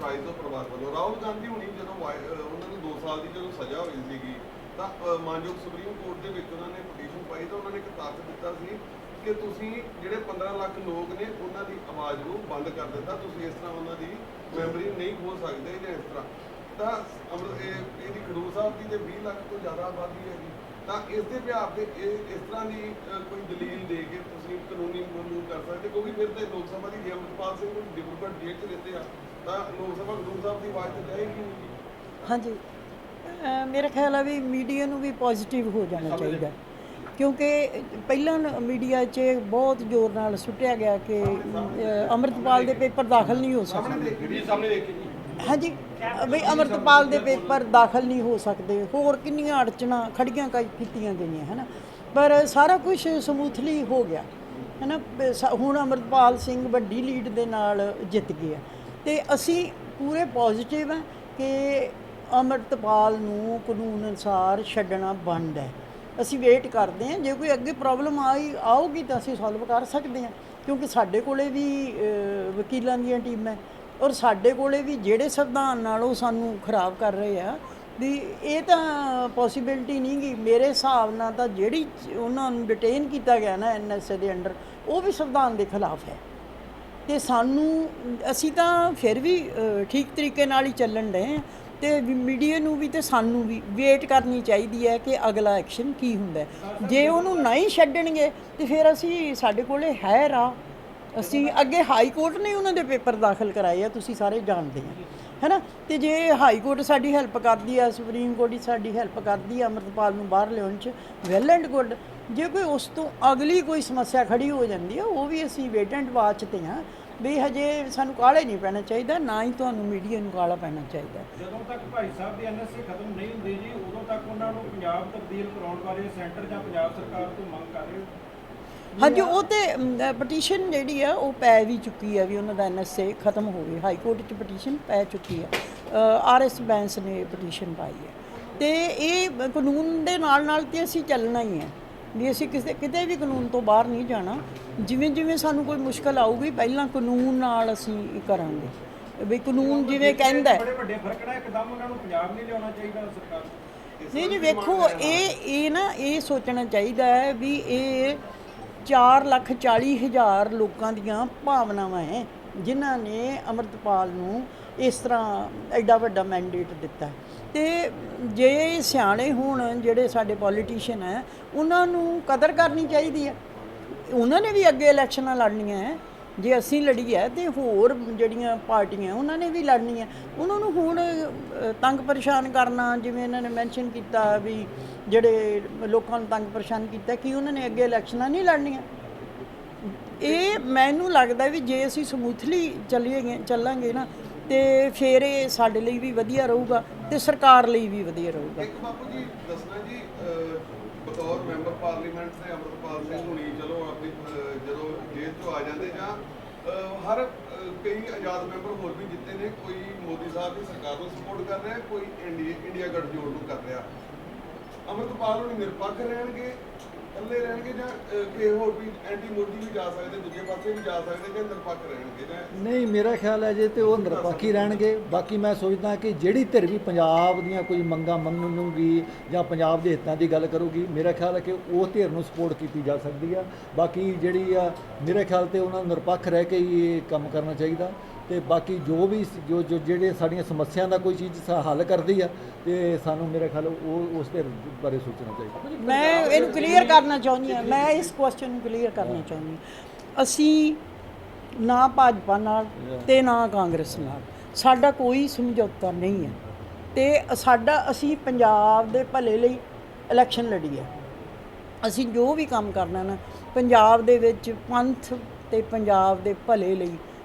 ਕਿਉਂਕਿ ਤੋਂ ਪਰਿਵਾਰ ਵੱਲੋਂ। ਰਾਹੁਲ ਗਾਂਧੀ ਹੁਣੀ ਜਦੋਂ ਵਾਇ- ਅਹ ਉਹਨਾਂ ਨੂੰ 2 ਸਾਲ ਦੀ ਜਦੋਂ ਸਜ਼ਾ ਹੋਈ ਸੀਗੀ ਤਾਂ ਅਹ, ਮਾਨਯੋਗ ਸੁਪਰੀਮ ਕੋਰਟ ਦੇ ਵਿੱਚ ਉਹਨਾਂ ਨੇ ਪਟੀਸ਼ਨ ਪਾਈ ਤਾਂ ਉਹਨਾਂ ਨੇ ਇੱਕ ਤੱਥ ਦਿੱਤਾ ਸੀ ਕਿ ਤੁਸੀਂ ਜਿਹੜੇ 15 ਲੱਖ ਲੋਕ ਨੇ ਉਹਨਾਂ ਦੀ ਆਵਾਜ਼ ਨੂੰ ਬੰਦ ਕਰ ਦਿੱਤਾ। ਤੁਸੀਂ ਇਸ ਤਰ੍ਹਾਂ ਉਹਨਾਂ ਦੀ ਮੈਮਰੀ ਨਹੀਂ ਖੋਲ ਸਕਦੇ ਜਾਂ ਇਸ ਤਰ੍ਹਾਂ। ਤਾਂ ਅਮਰ ਇਹ ਇਹਦੀ ਖਡੂਰ ਸਾਹਿਬ ਦੀ ਤੇ 20 ਲੱਖ ਤੋਂ ਜ਼ਿਆਦਾ ਆਬਾਦੀ ਹੈਗੀ। ਤਾਂ ਇਸ ਦੇ ਵਿਆਪ ਤੇ ਇਹ ਇਸ ਤਰ੍ਹਾਂ ਦੀ ਅ, ਕੋਈ ਦਲੀਲ ਦੇ ਕੇ ਤੁਸੀਂ ਕਾਨੂੰਨੀ ਮਨਜ਼ੂਰ ਕਰ ਸਕਦੇ ਕਿਉਂਕਿ ਫਿਰ ਤੇ ਲੋਕ ਸਭਾ ਦੀ ਜੇ ਅਮਰਪਾਲ ਸਿੰਘ ਨੂੰ ਡਿਬਰੂਗੜ੍ਹ ਜੇਲ੍ਹ 'ਚ ਦਿੱਤੇ ਆ। ਤਾਂ ਲੋਕ ਸਭਾ ਖਡੂਰ ਸਾਹਿਬ ਦੀ ਆਵਾਜ਼ ਤੇ ਜਾਏਗੀ ਨਹੀਂ ਹਾਂਜੀ। ਅਹ ਮੇਰਾ ਖਿਆਲ ਆ ਵੀ ਮੀਡੀਆ ਨੂੰ ਵੀ ਪੋਜ਼ਿਟਿਵ ਹੋ ਜਾਣਾ ਚਾਹੀਦਾ। ਕਿਉਂਕਿ ਪਹਿਲਾਂ ਮੀਡੀਆ 'ਚ ਬਹੁਤ ਜ਼ੋਰ ਨਾਲ ਸੁੱਟਿਆ ਗਿਆ ਕਿ ਅਹ, ਅੰਮ੍ਰਿਤਪਾਲ ਦੇ ਪੇਪਰ ਦਾਖਲ ਨਹੀਂ ਹੋ ਸਕਦੇ। ਹਾਂਜੀ ਬਈ ਅੰਮ੍ਰਿਤਪਾਲ ਦੇ ਪੇਪਰ ਦਾਖਲ ਨਹੀਂ ਹੋ ਸਕਦੇ। ਹੋਰ ਕਿੰਨੀਆਂ ਅੜਚਣਾ ਖੜੀਆਂ ਕ- ਕੀਤੀਆਂ ਗਈਆਂ ਹੈ ਨਾ ਪਰ ਸਾਰਾ ਕੁਝ ਸਮੂਥਲੀ ਹੋ ਗਿਆ। ਹੈ ਨਾ ਬ- ਸ- ਹੁਣ ਅੰਮ੍ਰਿਤਪਾਲ ਸਿੰਘ ਵੱਡੀ ਲੀਡ ਦੇ ਨਾਲ ਜਿੱਤ ਗਿਆ ਤੇ ਅਸੀਂ ਪੂਰੇ ਪੋਜ਼ਿਟਿਵ ਹਾਂ ਕਿ ਅੰਮ੍ਰਿਤਪਾਲ ਨੂੰ ਕਾਨੂੰਨ ਅਨੁਸਾਰ ਛੱਡਣਾ ਬੰਦ ਹੈ। ਅਸੀਂ ਵੇਟ ਕਰਦੇ ਹਾਂ, ਜੇ ਕੋਈ ਅੱਗੇ ਪ੍ਰੋਬਲਮ ਆਈ, ਆਊਗੀ ਤਾਂ ਅਸੀਂ ਸੋਲਵ ਕਰ ਸਕਦੇ ਹਾਂ, ਕਿਉਂਕਿ ਸਾਡੇ ਕੋਲੇ ਵੀ ਵਕੀਲਾਂ ਦੀਆਂ ਟੀਮਾਂ ਔਰ ਸਾਡੇ ਕੋਲੇ ਵੀ ਜਿਹੜੇ ਸੰਵਿਧਾਨ ਨਾਲ ਉਹ ਸਾਨੂੰ ਖਰਾਬ ਕਰ ਰਹੇ ਆ, ਵੀ ਇਹ ਤਾਂ ਪੋਸੀਬਿਲਟੀ ਨਹੀਂ ਗੀ। ਮੇਰੇ ਹਿਸਾਬ ਨਾਲ ਤਾਂ ਜਿਹੜੀ ਉਹਨਾਂ ਨੂੰ ਡਿਟੇਨ ਕੀਤਾ ਗਿਆ ਨਾ ਐਨਐਸਏ ਦੇ ਅੰਡਰ, ਉਹ ਵੀ ਸੰਵਿਧਾਨ ਦੇ ਖਿਲਾਫ ਹੈ। ਤੇ ਸਾਨੂੰ, ਅਸੀਂ ਤਾਂ ਫਿਰ ਵੀ ਠੀਕ ਤਰੀਕੇ ਨਾਲ ਹੀ ਚੱਲਣ ਡਏ ਹਾਂ ਤੇ ਮੀਡੀਆ ਨੂੰ ਵੀ ਤੇ ਸਾਨੂੰ ਵੀ ਵੇਟ ਕਰਨੀ ਚਾਹੀਦੀ ਹੈ ਕਿ ਅਗਲਾ ਐਕਸ਼ਨ ਕੀ ਹੁੰਦਾ ਜੇ ਉਹਨੂੰ ਨਹੀਂ ਛੱਡਣਗੇ ਤੇ ਫਿਰ ਅਸੀਂ ਸਾਡੇ ਕੋਲੇ ਹੈ ਰਾਹ। ਅਸੀਂ ਅੱਗੇ ਹਾਈ ਕੋਰਟ ਨੇ ਉਹਨਾਂ ਦੇ ਪੇਪਰ ਦਾਖਲ ਕਰਾਏ ਆ, ਤੁਸੀਂ ਸਾਰੇ ਜਾਣਦੇ ਆ, ਹੈਨਾ? ਤੇ ਜੇ ਹਾਈ ਕੋਰਟ ਸਾਡੀ ਹੈਲਪ ਕਰਦੀ ਆ, ਸੁਪਰੀਮ ਕੋਰਟ ਹੀ ਸਾਡੀ ਹੈਲਪ ਕਰਦੀ ਆ, ਅੰਮ੍ਰਿਤਪਾਲ ਨੂੰ ਬਾਹਰ ਲਿਆਉਣ ਚ, ਵੈਲ ਐਂਡ ਗੁੱਡ। ਜੇ ਕੋਈ ਉਸ ਤੋਂ ਅਗਲੀ ਕੋਈ ਸਮੱਸਿਆ ਖੜੀ ਹੋ ਜਾਂਦੀ ਆ, ਉਹ ਵੀ ਅਸੀਂ ਵੇਟ ਐਂਡ ਵਾਚ ਤੇ ਆ। ਵੀ ਹਜੇ ਸਾਨੂੰ ਕਾਹਲੇ ਨਹੀਂ ਪੈਣਾ ਚਾਹੀਦਾ ਨਾ ਹੀ ਤੁਹਾਨੂੰ ਮੀਡੀਆ ਨੂੰ ਕਾਲਾ ਪੈਣਾ ਚਾਹੀਦਾ। ਜਦੋਂ ਤੱਕ ਭਾਈ ਸਾਹਿਬ ਦੀ ਐਨਐਸਏ ਖਤਮ ਨਹੀਂ ਹੁੰਦੀ ਜੀ ਉਦੋਂ ਤੱਕ ਉਹਨਾਂ ਨੂੰ ਪੰਜਾਬ ਤਬਦੀਲ ਕਰਾਉਣ ਬਾਰੇ ਸੈਂਟਰ ਜਾਂ ਪੰਜਾਬ ਸਰਕਾਰ ਤੋਂ ਮੰਗ ਕਰ ਰਹੇ ਹੋ? ਹਾਂਜੀ ਉਹ ਤੇ ਪਟੀਸ਼ਨ ਜਿਹੜੀ ਆ ਉਹ ਪੈ ਵੀ ਚੁੱਕੀ ਆ ਵੀ ਉਹਨਾਂ ਦਾ ਐਨਐਸਏ ਖਤਮ ਹੋਵੇ ਹਾਈ ਕੋਰਟ 'ਚ ਪਟੀਸ਼ਨ ਪੈ ਚੁੱਕੀ ਆ। ਆਰਐਸ ਬੈਂਸ ਨੇ ਪਟੀਸ਼ਨ ਪਾਈ ਹੈ ਤੇ ਇਹ ਕਾਨੂੰਨ ਦੇ ਨਾਲ ਨਾਲ ਤੇ ਅਸੀਂ ਚੱਲਣਾ ਹੀ ਹੈ ਵੀ ਅਸੀਂ ਕਿਸੇ ਕਿਤੇ ਵੀ ਕਾਨੂੰਨ ਤੋਂ ਬਾਹਰ ਨਹੀਂ ਜਾਣਾ। ਜਿਵੇਂ ਜਿਵੇਂ ਸਾਨੂੰ ਕੋਈ ਮੁਸ਼ਕਲ ਆਊਗੀ ਪਹਿਲਾਂ ਕਾਨੂੰਨ ਨਾਲ ਅਸੀਂ ਕਰਾਂਗੇ। ਵੀ ਕਾਨੂੰਨ ਜਿਵੇਂ ਕਹਿੰਦਾ ਹੈ। ਬੜੇ ਵੱਡੇ ਫ਼ਰਕ ਨੇ ਇੱਕਦਮ ਉਹਨਾਂ ਨੂੰ ਪੰਜਾਬ ਨਹੀਂ ਲਿਆਉਣਾ ਚਾਹੀਦਾ ਸਰਕਾਰ ਨਹੀਂ ਜੀ ਵੇਖੋ ਇਹ ਇਹ ਨਾ ਇਹ ਸੋਚਣਾ ਚਾਹੀਦਾ ਹੈ ਵੀ ਇਹ 4 ਲੱਖ 40 ਹਜ਼ਾਰ ਲੋਕਾਂ ਦੀਆਂ ਭਾਵਨਾਵਾਂ ਹੈ ਜਿਨ੍ਹਾਂ ਨੇ ਅਮਰਤਪਾਲ ਨੂੰ ਇਸ ਤਰ੍ਹਾਂ ਐਡਾ ਵੱਡਾ ਮੈਂਡੇਟ ਦਿੱਤਾ ਹੈ। ਤੇ ਜੇ ਸਿਆਣੇ ਹੋਣ, ਜਿਹੜੇ ਸਾਡੇ ਪੋਲੀਟੀਸ਼ੀਅਨ ਹੈ, ਉਹਨਾਂ ਨੂੰ ਕਦਰ ਕਰਨੀ ਚਾਹੀਦੀ ਹੈ। ਉਹਨਾਂ ਨੇ ਵੀ ਅੱਗੇ ਇਲੈਕਸ਼ਨਾਂ ਲੜਨੀਆਂ ਹੈ। ਜੇ ਅਸੀਂ ਲੜੀ ਹੈ ਤੇ ਹੋਰ ਜਿਹੜੀਆਂ ਪਾਰਟੀਆਂ, ਉਹਨਾਂ ਨੇ ਵੀ ਲੜਨੀ ਹੈ। ਉਹਨਾਂ ਨੂੰ ਹੁਣ ਤੰਗ ਪਰੇਸ਼ਾਨ ਕਰਨਾ, ਜਿਵੇਂ ਇਹਨਾਂ ਨੇ ਮੈਂਸ਼ਨ ਕੀਤਾ ਵੀ ਜਿਹੜੇ ਲੋਕਾਂ ਨੂੰ ਤੰਗ ਪਰੇਸ਼ਾਨ ਕੀਤਾ, ਕਿ ਉਹਨਾਂ ਨੇ ਅੱਗੇ ਇਲੈਕਸ਼ਨਾਂ ਨਹੀਂ ਲੜਨੀਆਂ। ਇਹ ਮੈਨੂੰ ਲੱਗਦਾ ਵੀ ਜੇ ਅਸੀਂ ਸਮੂਥਲੀ ਚੱਲੀਏ, ਚੱਲਾਂਗੇ ਨਾ ਤੇ ਫਿਰ ਇਹ ਸਾਡੇ ਲਈ ਵੀ ਵਧੀਆ ਰਹੂਗਾ ਤੇ ਸਰਕਾਰ ਲਈ ਵੀ ਵਧੀਆ ਰਹੂਗਾ। ਇੱਕ ਬਾਪੂ ਜੀ ਦੱਸਣਾ ਜੀ ਬਤੌਰ ਮੈਂਬਰ ਪਾਰਲੀਮੈਂਟ ਦੇ ਅਮਰਪਾਲ ਸਿੰਘ ਹੁਣੀ ਚਲੋ ਆਪਣੀ ਜਦੋਂ ਜੇਲ੍ਹ ਤੋਂ ਆ ਜਾਂਦੇ ਜਾਂ ਹਰ ਕਈ ਆਜ਼ਾਦ ਮੈਂਬਰ ਹੋਰ ਵੀ ਜਿੱਤੇ ਨੇ, ਕੋਈ ਮੋਦੀ ਸਾਹਿਬ ਦੀ ਸਰਕਾਰ ਨੂੰ ਸਪੋਰਟ ਕਰ ਰਿਹਾ, ਕੋਈ ਇੰਡੀਆ ਇੰਡੀਆ ਗੱਠਜੋੜ ਨੂੰ ਕਰ ਰਿਹਾ। ਅਮਰਪਾਲ ਹੁਣੀ ਨਿਰਪੱਖ ਰਹਿਣਗੇ ਇਕੱਲੇ ਰਹਿਣਗੇ ਜਾਂ ਕਿਸੇ ਹੋਰ ਵੀ ਐਂਟੀ ਮੋਦੀ ਵੀ ਜਾ ਸਕਦੇ, ਦੂਜੇ ਪਾਸੇ ਵੀ ਜਾ ਸਕਦੇ ਜਾਂ ਨਿਰਪੱਖ ਰਹਿਣਗੇ? ਜਾਂ ਨਹੀਂ, ਮੇਰਾ ਖਿਆਲ ਹੈ ਜੇ ਤੇ ਉਹ ਨਿਰਪੱਖੀ ਰਹਿਣਗੇ। ਬਾਕੀ ਮੈਂ ਸੋਚਦਾ ਕਿ ਜਿਹੜੀ ਧਿਰ ਵੀ ਪੰਜਾਬ ਦੀਆਂ ਕੋਈ ਮੰਗਾਂ ਮੰਨੂਗੀ ਜਾਂ ਪੰਜਾਬ ਦੇ ਹਿੱਤਾਂ ਦੀ ਗੱਲ ਕਰੂਗੀ, ਮੇਰਾ ਖਿਆਲ ਹੈ ਕਿ ਉਹ ਧਿਰ ਨੂੰ ਸਪੋਰਟ ਕੀਤੀ ਜਾ ਸਕਦੀ ਆ। ਬਾਕੀ ਜਿਹੜੀ ਆ, ਮੇਰੇ ਖਿਆਲ ਤੇ ਉਹਨਾਂ ਨੂੰ ਨਿਰਪੱਖ ਰਹਿ ਕੇ ਹੀ ਇਹ ਕੰਮ ਕਰਨਾ ਚਾਹੀਦਾ। ਤੇ ਬਾਕੀ ਜੋ ਵੀ ਜੋ ਜੋ ਜਿਹੜੇ ਸਾਡੀਆਂ ਸਮੱਸਿਆ ਦਾ ਕੋਈ ਚੀਜ਼ ਸਾ- ਹੱਲ ਕਰਦੀ ਆ ਤੇ ਸਾਨੂੰ ਮੇਰੇ ਖਿਆਲ ਉਹ ਉਸ ਧਿਰ ਬਾਰੇ ਸੋਚਣਾ ਚਾਹੀਦਾ। ਮੈਂ ਇਹਨੂੰ ਕਲੀਅਰ ਕਰਨਾ ਚਾਹੁੰਦੀ ਹਾਂ ਮੈਂ ਇਸ ਕੁਐਸਚਨ ਨੂੰ ਕਲੀਅਰ ਕਰਨਾ ਚਾਹੁੰਦੀ ਹਾਂ। ਅਸੀਂ ਨਾ ਭਾਜਪਾ ਨਾਲ ਤੇ ਨਾ ਕਾਂਗਰਸ ਨਾਲ ਸਾਡਾ ਕੋਈ ਸਮਝੌਤਾ ਨਹੀਂ ਹੈ। ਤੇ ਸਾਡਾ ਅਸੀਂ ਪੰਜਾਬ ਦੇ ਭਲੇ ਲਈ ਇਲੈਕਸ਼ਨ ਲੜੀ ਹੈ। ਅਸੀਂ ਜੋ ਵੀ ਕੰਮ ਕਰਨਾ ਨਾ ਪੰਜਾਬ ਦੇ ਵਿੱਚ ਪੰਥ ਤੇ ਪੰਜਾਬ ਦੇ ਭਲੇ ਲਈ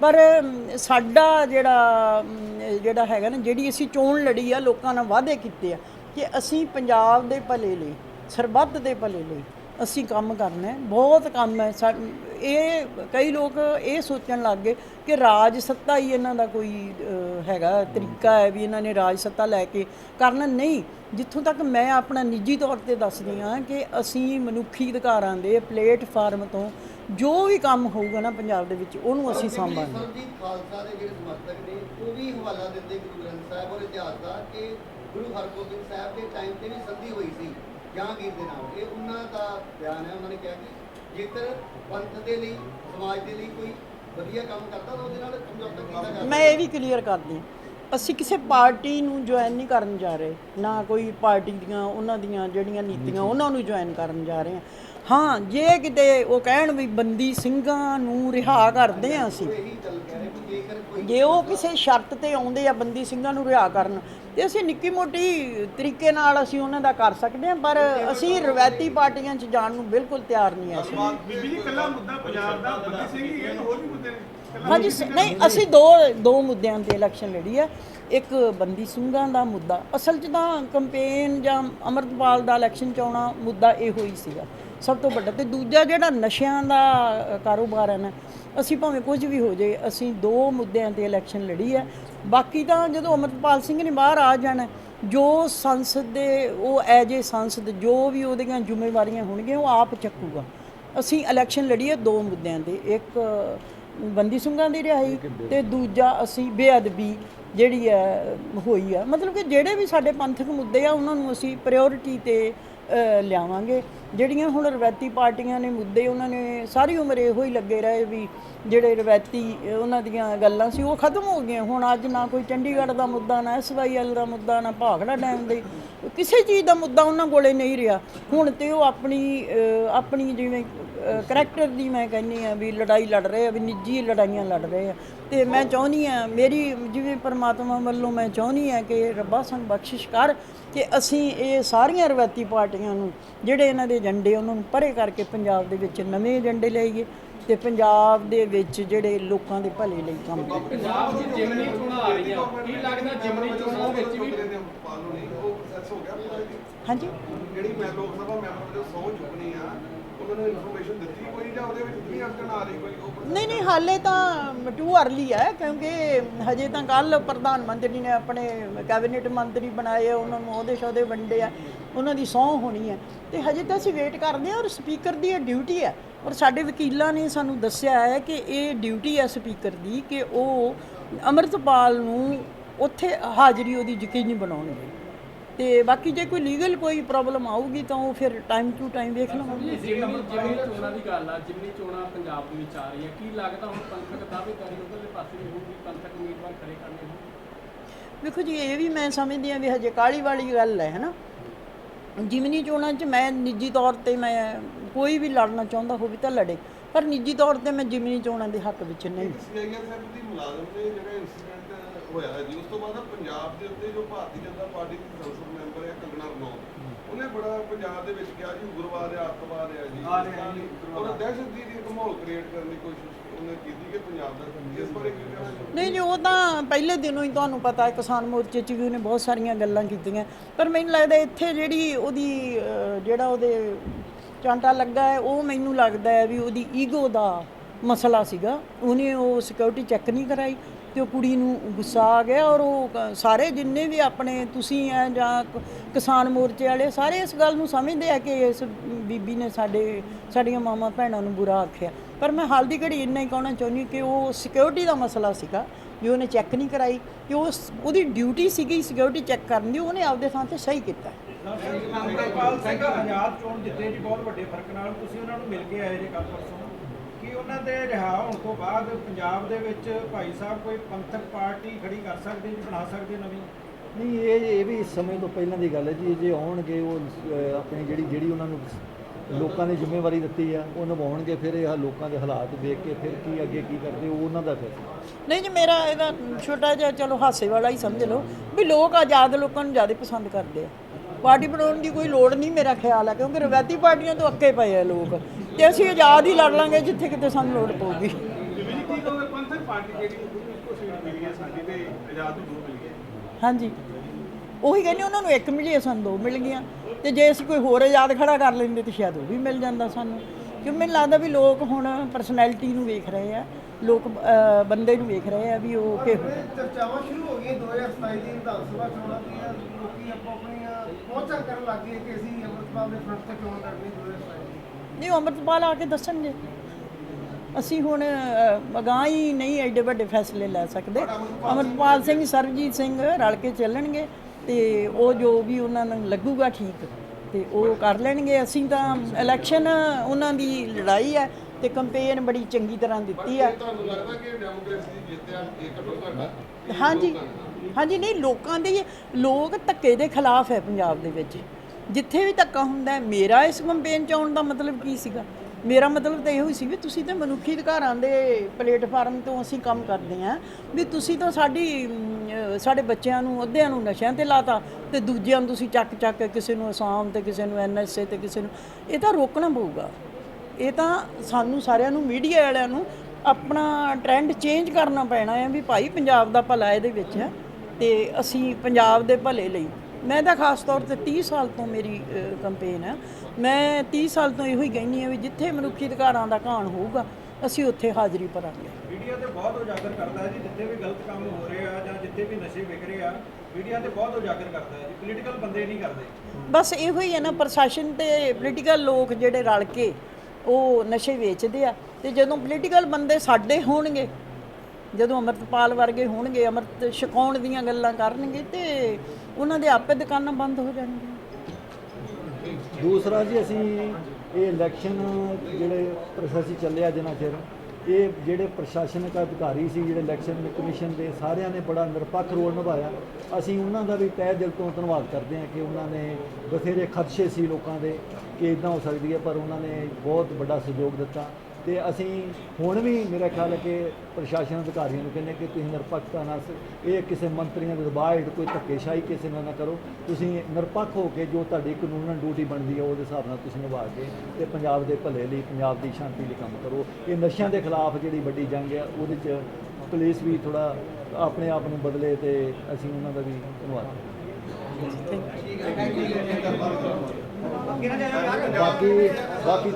ਪਰ ਸਾਡਾ ਜਿਹੜਾ ਜਿਹੜਾ ਹੈਗਾ ਨਾ, ਜਿਹੜੀ ਅਸੀਂ ਚੋਣ ਲੜੀ ਆ, ਲੋਕਾਂ ਨਾਲ ਵਾਅਦੇ ਕੀਤੇ ਆ ਕਿ ਅਸੀਂ ਪੰਜਾਬ ਦੇ ਭਲੇ ਲਈ ਸਰਬੱਤ ਦੇ ਭਲੇ ਲਈ ਅਸੀਂ ਕੰਮ ਕਰਨਾ ਬਹੁਤ ਕੰਮ ਹੈ। ਸਾ- ਇਹ ਕਈ ਲੋਕ ਇਹ ਸੋਚਣ ਲੱਗ ਗਏ ਕਿ ਰਾਜ ਸੱਤਾ ਹੀ ਇਹਨਾਂ ਦਾ ਕੋਈ ਹੈਗਾ, ਤਰੀਕਾ ਹੈ ਵੀ ਇਹਨਾਂ ਨੇ ਰਾਜ ਸੱਤਾ ਲੈ ਕੇ ਕਰਨਾ। ਨਹੀਂ, ਜਿੱਥੋਂ ਤੱਕ ਮੈਂ ਆਪਣਾ ਨਿੱਜੀ ਤੌਰ ਤੇ ਦੱਸਦੀ ਹਾਂ ਕਿ ਅਸੀਂ ਮਨੁੱਖੀ ਅਧਿਕਾਰਾਂ ਦੇ ਪਲੇਟਫਾਰਮ ਤੋਂ ਜੋ ਵੀ ਕੰਮ ਹੋਊਗਾ ਨਾ ਪੰਜਾਬ ਦੇ ਵਿੱਚ ਉਹਨੂੰ ਅਸੀਂ ਸਾਂਭਾਂਗੇ ਸਰਬਜੀਤ ਖਾਲਸਾ ਦੇ ਜਿਹੜੇ ਸਮਰਥਕ ਨੇ ਉਹ ਵੀ ਹਵਾਲਾ ਦਿੰਦੇ ਗੁਰੂ ਗ੍ਰੰਥ ਸਾਹਿਬ ਔਰ ਇਤਿਹਾਸ ਦਾ ਕਿ ਗੁਰੂ ਹਰਗੋਬਿੰਦ ਸਾਹਿਬ ਦੇ ਟਾਈਮ ਤੇ ਵੀ ਸੰਧੀ ਹੋਈ ਸੀ ਜਹਾਂਗੀਰ ਦੇ ਨਾਲ। ਇਹ ਉਹਨਾਂ ਦਾ ਬਿਆਨ ਹੈ ਉਹਨਾਂ ਨੇ ਕਿਹਾ ਕਿ ਜੇਕਰ ਪੰਥ ਦੇ ਲਈ ਸਮਾਜ ਦੇ ਲਈ ਕੋਈ ਵਧੀਆ ਕੰਮ ਕਰਦਾ ਤਾਂ ਉਹਦੇ ਨਾਲ ਸਮਝੌਤਾ ਕੀਤਾ ਜਾ ਮੈਂ ਇਹ ਵੀ ਕਲੀਅਰ ਕਰਦੀ ਅਸੀਂ ਕਿਸੇ ਪਾਰਟੀ ਨੂੰ ਜੁਆਇਨ ਨਹੀਂ ਕਰਨ ਜਾ ਰਹੇ ਨਾ ਕੋਈ ਪਾਰਟੀ ਦੀਆਂ ਉਹਨਾਂ ਦੀਆਂ ਜਿਹੜੀਆਂ ਨੀਤੀਆਂ ਉਹਨਾਂ ਨੂੰ ਜੁਆਇਨ ਕਰਨ ਜਾ ਰਹੇ ਹਾਂ। ਹਾਂ ਜੇ ਕਿਤੇ ਉਹ ਕਹਿਣ ਵੀ ਬੰਦੀ ਸਿੰਘਾਂ ਨੂੰ ਰਿਹਾ ਕਰਦੇ ਹਾਂ ਅਸੀਂ ਜੇ ਉਹ ਕਿਸੇ ਸ਼ਰਤ ਤੇ ਆਉਂਦੇ ਆ ਬੰਦੀ ਸਿੰਘਾਂ ਨੂੰ ਰਿਹਾ ਕਰਨ ਤੇ ਅਸੀਂ ਨਿੱਕੀ ਮੋਟੀ ਤਰੀਕੇ ਨਾਲ ਅਸੀਂ ਉਹਨਾਂ ਦਾ ਕਰ ਸਕਦੇ ਹਾਂ ਪਰ ਅਸੀਂ ਰਵਾਇਤੀ ਪਾਰਟੀਆਂ 'ਚ ਜਾਣ ਨੂੰ ਬਿਲਕੁਲ ਤਿਆਰ ਨਹੀਂ ਐ ਬੀਬੀ ਜੀ ਕੱਲਾ ਮੁੱਦਾ ਪੰਜਾਬ ਦਾ ਬੰਦੀ ਸਿੰਘ ਹੀ ਹੈ ਹੋਰ ਵੀ ਮੁੱਦੇ ਨੇ? ਹਾਂਜੀ ਨਹੀਂ ਅਸੀਂ ਦੋ ਦੋ ਮੁੱਦਿਆਂ ਤੇ ਇਲੈਕਸ਼ਨ ਲੜੀ ਹੈ ਇੱਕ ਬੰਦੀ ਸਿੰਘਾਂ ਦਾ ਮੁੱਦਾ। ਅਸਲ 'ਚ ਤਾਂ ਕੰਪੇਨ ਜਾਂ ਅਮਰਤਪਾਲ ਦਾ ਇਲੈਕਸ਼ਨ 'ਚ ਆਉਣਾ ਮੁੱਦਾ ਇਹੋ ਹੀ ਸੀਗਾ। ਸਭ ਤੋਂ ਵੱਡਾ ਤੇ ਦੂਜਾ ਜਿਹੜਾ ਨਸ਼ਿਆਂ ਦਾ ਕਾਰੋਬਾਰ ਹੈ ਨਾ ਅਸੀਂ ਭਾਵੇਂ ਕੁਝ ਵੀ ਹੋ ਜਾਏ ਅਸੀਂ ਦੋ ਮੁੱਦਿਆਂ ਤੇ ਇਲੈਕਸ਼ਨ ਲੜੀ ਹੈ ਬਾਕੀ ਤਾਂ ਜਦੋਂ ਅਮਰਤਪਾਲ ਸਿੰਘ ਨੇ ਬਾਹਰ ਆ ਜਾਣਾ ਜੋ ਸੰਸਦ ਦੇ ਉਹ ਐਜ ਏ ਸੰਸਦ ਜੋ ਵੀ ਉਹਦੀਆਂ ਜ਼ਿੰਮੇਵਾਰੀਆਂ ਹੋਣਗੀਆਂ ਉਹ ਆਪ ਚੱਕੂਗਾ। ਅਸੀਂ ਇਲੈਕਸ਼ਨ ਲੜੀ ਹੈ ਦੋ ਮੁੱਦਿਆਂ ਤੇ। ਇੱਕ ਬੰਦੀ ਸਿੰਘਾਂ ਦੀ ਰਿਹਾਈ ਤੇ ਦੂਜਾ ਅਸੀਂ ਬੇਅਦਬੀ ਜਿਹੜੀ ਹੈ ਹੋਈ ਆ। ਮਤਲਬ ਕਿ ਜਿਹੜੇ ਵੀ ਸਾਡੇ ਪੰਥਕ ਮੁੱਦੇ ਆ, ਉਹਨਾਂ ਨੂੰ ਅਸੀਂ ਪ੍ਰਾਇੋਰਟੀ ਤੇ ਲਿਆਵਾਂਗੇ। ਜਿਹੜੀਆਂ ਹੁਣ ਰਵਾਇਤੀ ਪਾਰਟੀਆਂ ਨੇ ਮੁੱਦੇ, ਉਹਨਾਂ ਨੇ ਸਾਰੀ ਉਮਰ ਇਹੋ ਹੀ ਲੱਗੇ ਰਹੇ ਵੀ ਜਿਹੜੇ ਰਵਾਇਤੀ ਉਹਨਾਂ ਦੀਆਂ ਗੱਲਾਂ ਸੀ, ਉਹ ਖਤਮ ਹੋ ਗਈਆਂ। ਹੁਣ ਅੱਜ ਨਾ ਕੋਈ ਚੰਡੀਗੜ੍ਹ ਦਾ ਮੁੱਦਾ, ਨਾ ਐਸਵਾਈਐਲ ਦਾ ਮੁੱਦਾ, ਨਾ ਭਾਖੜਾ ਡੈਮ ਦੇ, ਕਿਸੇ ਚੀਜ਼ ਦਾ ਮੁੱਦਾ ਉਹਨਾਂ ਕੋਲੇ ਨਹੀਂ ਰਿਹਾ। ਹੁਣ ਤੇ ਉਹ ਆਪਣੀ ਆਪਣੀ ਜਿਵੇਂ ਕਰੈਕਟਰ ਦੀ ਮੈਂ ਕਹਿੰਨੀ ਆ ਵੀ ਲੜਾਈ ਲੜ ਰਹੇ ਆ, ਵੀ ਨਿੱਜੀ ਲੜਾਈਆਂ ਲੜ ਰਹੇ ਆ। ਤੇ ਮੈਂ ਚਾਹੁੰਦੀ ਆ ਮੇਰੀ ਜਿਵੇਂ ਪਰਮਾਤਮਾ ਵੱਲੋਂ ਮੈਂ ਚਾਹੁੰਦੀ ਆ ਕਿ ਰੱਬਾ ਸਾਨੂੰ ਬਖਸ਼ਿਸ਼ ਕਰ ਕਿ ਅਸੀਂ ਇਹ ਸਾਰੀਆਂ ਰਵਾਇਤੀ ਪਾਰਟੀਆਂ ਨੂੰ ਜਿਹੜੇ ਇਹਨਾਂ ਦੇ ਏਜੰਡੇ ਉਹਨਾਂ ਨੂੰ ਪਰੇ ਕਰਕੇ ਪੰਜਾਬ ਦੇ ਵਿੱਚ ਨਵੇਂ ਏਜੰਡੇ ਲਿਆਈਏ ਤੇ ਪੰਜਾਬ ਦੇ ਵਿੱਚ ਜਿਹੜੇ ਲੋਕਾਂ ਦੇ ਭਲੇ ਲਈ ਕੰਮ ਕਰੀਏ। ਪੰਜਾਬ ਦੀ ਜਿਮਨੀ ਚੋਣਾਂ ਆ ਰਹੀਆਂ। ਕੀ ਲੱਗਦਾ ਜਿਮਨੀ ਚੋਣਾਂ ਵਿੱਚ ਵੀ ਹਾਂਜੀ। ਜਿਹੜੀ ਮੈਂ ਲੋਕ ਸਭਾ ਮੈਂਬਰ ਜੋ ਸਹੁੰ ਚੁੱਕਣੀ ਆ ਉਹਨਾਂ ਇਨਫੋਰਮੇਸ਼ਨ ਦਿੱਤੀ ਕੋਈ ਜਾਂ ਉਹਦੇ ਵਿੱਚ ਨਹੀਂ ਅੜਚਣ ਆ ਰਹੀ ਕੋਈ? ਉਹ ਨਹੀਂ ਨਹੀਂ, ਹਾਲੇ ਤਾਂ ਟੂ ਅਰਲੀ ਹੈ, ਕਿਉਂਕਿ ਹਜੇ ਤਾਂ ਕੱਲ ਪ੍ਰਧਾਨ ਮੰਤਰੀ ਨੇ ਆਪਣੇ ਕੈਬਨਿਟ ਮੰਤਰੀ ਬਣਾਏ ਉਹਨਾਂ ਨੂੰ ਉਹਦੇ ਸ਼ੋਦੇ ਵੰਡੇ ਆ, ਉਹਨਾਂ ਦੀ ਸਹੁੰ ਹੋਣੀ ਹੈ। ਤੇ ਹਜੇ ਤਾਂ ਅਸੀਂ ਵੇਟ ਕਰਦੇ ਹਾਂ ਔਰ ਸਪੀਕਰ ਦੀ ਇਹ ਡਿਊਟੀ ਹੈ। ਔਰ ਸਾਡੇ ਵਕੀਲਾਂ ਨੇ ਸਾਨੂੰ ਦੱਸਿਆ ਹੈ ਕਿ ਇਹ ਡਿਊਟੀ ਹੈ ਸਪੀਕਰ ਦੀ ਕਿ ਉਹ ਅਮਰਤਪਾਲ ਨੂੰ ਉੱਥੇ ਹਾਜ਼ਰੀ ਉਹਦੀ ਯਕੀਨੀ ਬਣਾਉਣਗੇ ਤੇ ਬਾਕੀ ਜੇ ਕੋਈ ਲੀਗਲ ਕੋਈ ਪ੍ਰੋਬਲਮ ਆਊਗੀ ਤਾਂ ਉਹ ਫਿਰ ਟਾਈਮ ਟੂ ਟਾਈਮ ਵੇਖ ਲਵਾਂਗੇ। ਜਿਮਨੀ ਜਿਮਨੀ ਚੋਣਾਂ ਦੀ ਗੱਲ ਆ ਜਿਮਨੀ ਚੋਣਾਂ ਪੰਜਾਬ ਦੇ ਵਿੱਚ ਆ ਰਹੀਆਂ ਕੀ ਲੱਗਦਾ ਹੁਣ ਪੰਥਕ ਦਾਅਵੇਦਾਰੀ ਉਧਰਲੇ ਪਾਸੇ ਵੀ ਹੋਊਗੀ ਪੰਥਕ ਉਮੀਦਵਾਰ ਖੜੇ ਕਰਨੇ ਹੋਣਗੇ ਵੇਖੋ ਜੀ ਇਹ ਵੀ ਮੈਂ ਸਮਝਦੀ ਹਾਂ ਵੀ ਹਜੇ ਕਾਲੀ ਵਾਲੀ ਗੱਲ ਹੈ ਹਨਾ? ਜਿਮਨੀ ਚੋਣਾਂ 'ਚ ਮੈਂ ਨਿੱਜੀ ਤੌਰ ਤੇ ਮੈਂ ਕੋਈ ਵੀ ਲੜਨਾ ਚਾਹੁੰਦਾ ਹੋਵੇ ਤਾਂ ਲੜੇ ਪਰ ਨਿੱਜੀ ਤੌਰ ਤੇ ਮੈਂ ਜਿਮਨੀ ਚੋਣਾਂ ਦੇ ਹੱਕ ਵਿੱਚ ਨਹੀਂ। ਸੀਆਈਐਸਐਫ ਦੀ ਮੁਲਾਜ਼ਮ ਨੇ ਜਿਹੜਾ ਇਨਸੀਡੈਂਟ ਹੋਇਆ ਹੈ ਜੀ। ਉਸ ਤੋਂ ਬਾਅਦ ਪੰਜਾਬ ਦੇ ਉੱਤੇ ਜੋ ਭਾਰਤੀ ਜਨਤਾ ਪਾਰਟੀ ਦੀ ਸੰਸਦ ਮੈਂਬਰ ਹੈ ਕੰਗਣਾ ਰਣੌਤ ਉਹਨੇ ਬੜਾ ਪੰਜਾਬ ਦੇ ਵਿੱਚ ਕਿਹਾ ਜੀ ਉਗਰਵਾਦ ਹੈ ਅੱਤਵਾਦ ਹੈ ਜੀ। ਆ ਰਿਹਾ ਜੀ, ਔਰ ਦਹਿਸ਼ਤ ਦੀ ਇੱਕ ਮਾਹੌਲ ਕ੍ਰੀਏਟ ਕਰਨ ਦੀ ਕੋਸ਼ਿਸ਼ ਉਹਨੇ ਕੀਤੀ ਕਿ ਪੰਜਾਬ ਦਾ ਇਸ ਬਾਰੇ ਕੀ ਕਹਿਣਾ ਚਾਹੁੰਦੇ ਨਹੀਂ ਜੀ ਉਹ ਤਾਂ ਪਹਿਲੇ ਦਿਨੋਂ ਹੀ ਤੁਹਾਨੂੰ ਪਤਾ ਹੈ ਕਿਸਾਨ ਮੋਰਚੇ 'ਚ ਵੀ ਉਹਨੇ ਬਹੁਤ ਸਾਰੀਆਂ ਗੱਲਾਂ ਕੀਤੀਆਂ। ਪਰ ਮੈਨੂੰ ਲੱਗਦਾ ਇੱਥੇ ਜਿਹੜੀ ਉਹਦੀ ਜਿਹੜਾ ਉਹਦੇ ਚਾਂਟਾ ਲੱਗਾ ਹੈ ਉਹ ਮੈਨੂੰ ਲੱਗਦਾ ਹੈ ਵੀ ਉਹਦੀ ਈਗੋ ਦਾ ਮਸਲਾ ਸੀਗਾ। ਉਹਨੇ ਉਹ ਸਿਕਿਉਰਿਟੀ ਚੈੱਕ ਨਹੀਂ ਕਰਾਈ। ਤੇ ਉਹ ਕੁੜੀ ਨੂੰ ਗੁੱਸਾ ਆ ਗਿਆ ਔਰ ਉਹ ਸਾਰੇ ਜਿੰਨੇ ਵੀ ਆਪਣੇ ਤੁਸੀਂ ਆ ਜਾਂ ਕਿਸਾਨ ਮੋਰਚੇ ਵਾਲੇ ਸਾਰੇ ਇਸ ਗੱਲ ਨੂੰ ਸਮਝਦੇ ਆ ਕਿ ਇਸ ਬੀਬੀ ਨੇ ਸਾਡੇ, ਸਾਡੀਆਂ ਮਾਮਾ ਭੈਣਾਂ ਨੂੰ ਬੁਰਾ ਆਖਿਆ। ਪਰ ਮੈਂ ਹਾਲ ਦੀ ਘੜੀ ਇੰਨਾ ਹੀ ਕਹਿਣਾ ਚਾਹੁੰਦੀ ਕਿ ਉਹ ਸਿਕਿਉਰਿਟੀ ਦਾ ਮਸਲਾ ਸੀਗਾ, ਵੀ ਉਹਨੇ ਚੈੱਕ ਨਹੀਂ ਕਰਾਈ, ਕਿ ਉਸ ਉਹਦੀ ਡਿਊਟੀ ਸੀਗੀ ਸਿਕਿਉਰਿਟੀ ਚੈੱਕ ਕਰਨ ਦੀ, ਉਹਨੇ ਆਪਦੇ ਥਾਂ ਤੇ ਸਹੀ ਕੀਤਾ। ਅਮਰਪਾਲ ਸਿੰਘ ਆਜ਼ਾਦ ਚੋਣ ਜਿੱਤੇ ਜੀ ਬਹੁਤ ਵੱਡੇ ਫ਼ਰਕ ਨਾਲ ਤੁਸੀਂ ਉਹਨਾਂ ਨੂੰ ਮਿਲ ਕੇ ਆਏ ਜੇ ਕੱਲ ਪਰਸੋਂ। ਕੀ ਉਹਨਾਂ ਦੇ ਰਿਹਾ ਹੋਣ ਤੋਂ ਬਾਅਦ ਪੰਜਾਬ ਦੇ ਵਿੱਚ ਭਾਈ ਸਾਹਿਬ ਕੋਈ ਪੰਥਕ ਪਾਰਟੀ ਖੜੀ ਕਰ ਸਕਦੇ ਜੀ ਬਣਾ ਸਕਦੇ ਨਵੀਂ? ਨਹੀਂ ਇਹ ਇਹ ਵੀ ਸਮੇਂ ਤੋਂ ਪਹਿਲਾਂ ਦੀ ਗੱਲ ਹੈ ਜੀ ਜੇ ਆਉਣਗੇ ਉਹ ਅਹ, ਆਪਣੀ ਜਿਹੜੀ ਜਿਹੜੀ ਉਹਨਾਂ ਨੂੰ ਲੋਕਾਂ ਨੇ ਜ਼ਿੰਮੇਵਾਰੀ ਦਿੱਤੀ ਆ ਉਹ ਨਿਭਾਉਣਗੇ ਫਿਰ ਇਹ ਲੋਕਾਂ ਦੇ ਹਾਲਾਤ ਦੇਖ ਕੇ ਫਿਰ ਕੀ ਅੱਗੇ ਕੀ ਕਰਦੇ ਉਹ ਉਹਨਾਂ ਦਾ ਫੈਸਲਾ। ਨਹੀਂ ਜੀ ਮੇਰਾ ਇਹਦਾ ਛੋਟਾ ਜਿਹਾ ਚਲੋ ਹਾਸੇ ਵਾਲਾ ਹੀ ਸਮਝ ਲਓ ਵੀ ਲੋਕ ਆਜ਼ਾਦ ਲੋਕਾਂ ਨੂੰ ਜ਼ਿਆਦਾ ਪਸੰਦ ਕਰਦੇ ਆ। ਪਾਰਟੀ ਬਣਾਉਣ ਦੀ ਕੋਈ ਲੋੜ ਨਹੀਂ ਮੇਰਾ ਖਿਆਲ ਹੈ ਕਿਉਂਕਿ ਰਵਾਇਤੀ ਪਾਰਟੀਆਂ ਤੋਂ ਅੱਕੇ ਪਏ ਆ ਲੋਕ। ਤੇ ਅਸੀਂ ਆਜ਼ਾਦ ਹੀ ਲੜ ਲਾਂਗੇ ਜਿੱਥੇ ਕਿਤੇ ਸਾਨੂੰ ਲੋੜ ਪਊਗੀ। ਹਾਂਜੀ। ਉਹੀ ਕਹਿੰਦੇ ਉਹਨਾਂ ਨੂੰ ਇੱਕ ਮਿਲੀ ਸਾਨੂੰ ਦੋ ਮਿਲ ਗਈਆਂ। ਤੇ ਜੇ ਅਸੀਂ ਕੋਈ ਹੋਰ ਆਜ਼ਾਦ ਖੜਾ ਕਰ ਲੈਂਦੇ ਤੇ ਸ਼ਾਇਦ ਉਹ ਵੀ ਮਿਲ ਜਾਂਦਾ ਸਾਨੂੰ। ਕਿਉਂ ਮੈਨੂੰ ਲੱਗਦਾ ਵੀ ਲੋਕ ਹੁਣ ਪਰਸਨੈਲਿਟੀ ਨੂੰ ਵੇਖ ਰਹੇ ਆ, ਲੋਕ ਬੰਦੇ ਨੂੰ ਵੇਖ ਰਹੇ ਆ ਵੀ ਉਹ ਕਿਹੋ ਜਿਹਾ। ਚਰਚਾਵਾਂ ਸ਼ੁਰੂ ਹੋ ਗਈਆਂ 2027 ਦੀ ਵਿਧਾਨ ਸਭਾ ਚੋਣਾਂ ਦੀਆਂ। ਲੋਕੀ ਆਪੋ ਆਪਣੀਆਂ ਪਹੁੰਚਾਂ ਕਰਨ ਲੱਗ ਕਿ ਅਸੀਂ ਅੰਮ੍ਰਿਤਪਾਲ ਦੇ ਫਰੰਟ ਤੋਂ ਚੋਣ ਲੜਨੀ 2027 ਨਹੀਂ ਅੰਮ੍ਰਿਤਪਾਲ ਆ ਕੇ ਦੱਸਣਗੇ। ਅਸੀਂ ਹੁਣ ਅਗਾਂਹ ਹੀ ਨਹੀਂ ਐਡੇ ਵੱਡੇ ਫੈਸਲੇ ਲੈ ਸਕਦੇ। ਅੰਮ੍ਰਿਤਪਾਲ ਸਿੰਘ ਸਰਬਜੀਤ ਸਿੰਘ ਰਲ ਕੇ ਚੱਲਣਗੇ ਤੇ ਉਹ ਜੋ ਵੀ ਉਹਨਾਂ ਨੂੰ ਲੱਗੂਗਾ ਠੀਕ ਤੇ ਉਹ ਕਰ ਲੈਣਗੇ। ਅਸੀਂ ਤਾਂ ਇਲੈਕਸ਼ਨ ਉਹਨਾਂ ਦੀ ਲੜਾਈ ਹੈ ਤੇ ਕੰਪੇਨ ਬੜੀ ਚੰਗੀ ਤਰ੍ਹਾਂ ਦਿੱਤੀ ਹੈ। ਤੁਹਾਨੂੰ ਲੱਗਦਾ ਕਿ ਡੈਮੋਕ੍ਰੇਸੀ ਦੀ ਜਿੱਤ ਆ ਇਹ ਘੱਟੋ ਘੱਟ ਹਾਂਜੀ ਹਾਂਜੀ ਨਹੀਂ ਲੋਕਾਂ ਦੇ ਲੋਕ ਧੱਕੇ ਦੇ ਖਿਲਾਫ ਹੈ ਪੰਜਾਬ ਦੇ ਵਿੱਚ। ਜਿੱਥੇ ਵੀ ਧੱਕਾ ਹੁੰਦਾ ਹੈ, ਮੇਰਾ ਇਸ ਕੰਪੇਨ ਚ ਆਉਣ ਦਾ ਮਤਲਬ ਕੀ ਸੀਗਾ? ਮੇਰਾ ਮਤਲਬ ਤਾਂ ਇਹੋ ਹੀ ਸੀ ਵੀ ਤੁਸੀਂ ਤਾਂ ਮਨੁੱਖੀ ਅਧਿਕਾਰਾਂ ਦੇ ਪਲੇਟਫਾਰਮ ਤੋਂ ਅਸੀਂ ਕੰਮ ਕਰਦੇ ਹਾਂ, ਵੀ ਤੁਸੀਂ ਤਾਂ ਸਾਡੀ ਸਾਡੇ ਬੱਚਿਆਂ ਨੂੰ, ਅੱਧਿਆਂ ਨੂੰ ਨਸ਼ਿਆਂ ਤੇ ਲਾਤਾ ਤੇ ਦੂਜਿਆਂ ਨੂੰ ਤੁਸੀਂ ਚੱਕ ਚੱਕ ਕਿਸੇ ਨੂੰ ਅਸਾਮ ਤੇ, ਕਿਸੇ ਨੂੰ ਐਨਐਸਏ ਤੇ, ਕਿਸੇ ਨੂੰ, ਇਹ ਤਾਂ ਰੋਕਣਾ ਪਊਗਾ। ਇਹ ਤਾਂ ਸਾਨੂੰ ਸਾਰਿਆਂ ਨੂੰ, ਮੀਡੀਆ ਵਾਲਿਆਂ ਨੂੰ ਆਪਣਾ ਟ੍ਰੈਂਡ ਚੇਂਜ ਕਰਨਾ ਪੈਣਾ ਹੈ ਵੀ ਭਾਈ ਪੰਜਾਬ ਦਾ ਭਲਾ ਇਹਦੇ ਵਿੱਚ ਹੈ ਤੇ ਅਸੀਂ ਪੰਜਾਬ ਦੇ ਭਲੇ ਲਈ। ਮੈਂ ਤਾਂ ਖਾਸ ਤੌਰ ਤੇ 30 ਸਾਲ ਤੋਂ ਮੇਰੀ ਕੰਪੇਨ ਹੈ। ਮੈਂ 30 ਸਾਲ ਤੋਂ ਇਹੋ ਹੀ ਕਹਿੰਦੀ ਹਾਂ ਵੀ ਜਿੱਥੇ ਮਨੁੱਖੀ ਅਧਿਕਾਰਾਂ ਦਾ ਘਾਣ ਹੋਊਗਾ ਅਸੀਂ ਉੱਥੇ ਹਾਜ਼ਰੀ ਭਰਾਂਗੇ। ਮੀਡੀਆ ਤੇ ਬਹੁਤ ਉਜਾਗਰ ਕਰਦਾ ਹੈ ਜੀ ਜਿੱਥੇ ਵੀ ਗਲਤ ਕੰਮ ਹੋ ਰਹੇ ਆ ਜਾਂ ਜਿੱਥੇ ਵੀ ਨਸ਼ੇ ਵਿਕ ਰਹੇ ਆ ਮੀਡੀਆ ਤੇ ਬਹੁਤ ਉਜਾਗਰ ਕਰਦਾ ਹੈ ਜੀ। ਪੋਲੀਟੀਕਲ ਬੰਦੇ ਨਹੀਂ ਕਰਦੇ। ਬਸ ਇਹੋ ਹੀ ਹੈ ਨਾ ਪ੍ਰਸ਼ਾਸਨ ਤੇ ਪੋਲੀਟੀਕਲ ਲੋਕ ਜਿਹੜੇ ਰਲ ਕੇ ਉਹ ਨਸ਼ੇ ਵੇਚਦੇ ਆ ਤੇ ਜਦੋਂ ਪੋਲੀਟੀਕਲ ਬੰਦੇ ਸਾਡੇ ਹੋਣਗੇ ਜਦੋਂ ਅਮਰਤਪਾਲ ਵਰਗੇ ਹੋਣਗੇ, ਅਮਰਤ ਛਕਾਉਣ ਦੀਆਂ ਗੱਲਾਂ ਕਰਨਗੇ ਤੇ ਉਹਨਾਂ ਦੇ ਆਪੇ ਦੁਕਾਨਾਂ ਬੰਦ ਹੋ ਜਾਣਗੀਆਂ। ਦੂਸਰਾ ਜੀ, ਅਸੀਂ ਇਹ ਇਲੈਕਸ਼ਨ ਜਿਹੜੇ ਪ੍ਰੋਸੈਸ ਚੱਲਿਆ ਜਿੰਨਾ ਚਿਰ, ਇਹ ਜਿਹੜੇ ਪ੍ਰਸ਼ਾਸਨਿਕ ਅਧਿਕਾਰੀ ਸੀ, ਜਿਹੜੇ ਇਲੈਕਸ਼ਨ ਕਮਿਸ਼ਨ ਦੇ, ਸਾਰਿਆਂ ਨੇ ਬੜਾ ਨਿਰਪੱਖ ਰੋਲ ਨਿਭਾਇਆ। ਅਸੀਂ ਉਹਨਾਂ ਦਾ ਵੀ ਤਹਿ ਦਿਲ ਤੋਂ ਧੰਨਵਾਦ ਕਰਦੇ ਹਾਂ ਕਿ ਉਹਨਾਂ ਨੇ ਬਥੇਰੇ ਖਦਸ਼ੇ ਸੀ ਲੋਕਾਂ ਦੇ ਕਿ ਇਦਾਂ ਹੋ ਸਕਦੀ ਹੈ, ਪਰ ਉਹਨਾਂ ਨੇ ਬਹੁਤ ਵੱਡਾ ਸਹਿਯੋਗ ਦਿੱਤਾ। ਤੇ ਅਸੀਂ ਹੁਣ ਵੀ ਮੇਰਾ ਖਿਆਲ ਹੈ ਕਿ ਪ੍ਰਸ਼ਾਸਨ ਅਧਿਕਾਰੀਆਂ ਨੂੰ ਕਹਿੰਦੇ ਕਿ ਤੁਸੀਂ ਨਿਰਪੱਖਤਾ ਨਾਲ ਇਹ ਕਿਸੇ ਮੰਤਰੀਆਂ ਦੇ ਦਬਾਅ ਹੇਠ ਕੋਈ ਧੱਕੇਸ਼ਾਹੀ ਕਿਸੇ ਨਾਲ ਨਾ ਕਰੋ। ਤੁਸੀਂ ਨਿਰਪੱਖ ਹੋ ਕੇ ਜੋ ਤੁਹਾਡੀ ਕਾਨੂੰਨ ਡਿਊਟੀ ਬਣਦੀ ਹੈ ਉਹਦੇ ਹਿਸਾਬ ਨਾਲ ਤੁਸੀਂ ਨਿਭਾ ਕੇ ਤੇ ਪੰਜਾਬ ਦੇ ਭਲੇ ਲਈ ਪੰਜਾਬ ਦੀ ਸ਼ਾਂਤੀ ਲਈ ਕੰਮ ਕਰੋ। ਇਹ ਨਸ਼ਿਆਂ ਦੇ ਖਿਲਾਫ ਜਿਹੜੀ ਵੱਡੀ ਜੰਗ ਹੈ ਉਹਦੇ 'ਚ ਪੁਲਿਸ ਵੀ ਥੋੜਾ ਆਪਣੇ ਆਪ ਨੂੰ ਬਦਲੇ ਤੇ ਅਸੀਂ ਉਹਨਾਂ ਦਾ ਵੀ ਧੰਨਵਾਦ ਕਰਦੇ ਹਾਂ। ਬਾਕੀ ਬਾਕੀ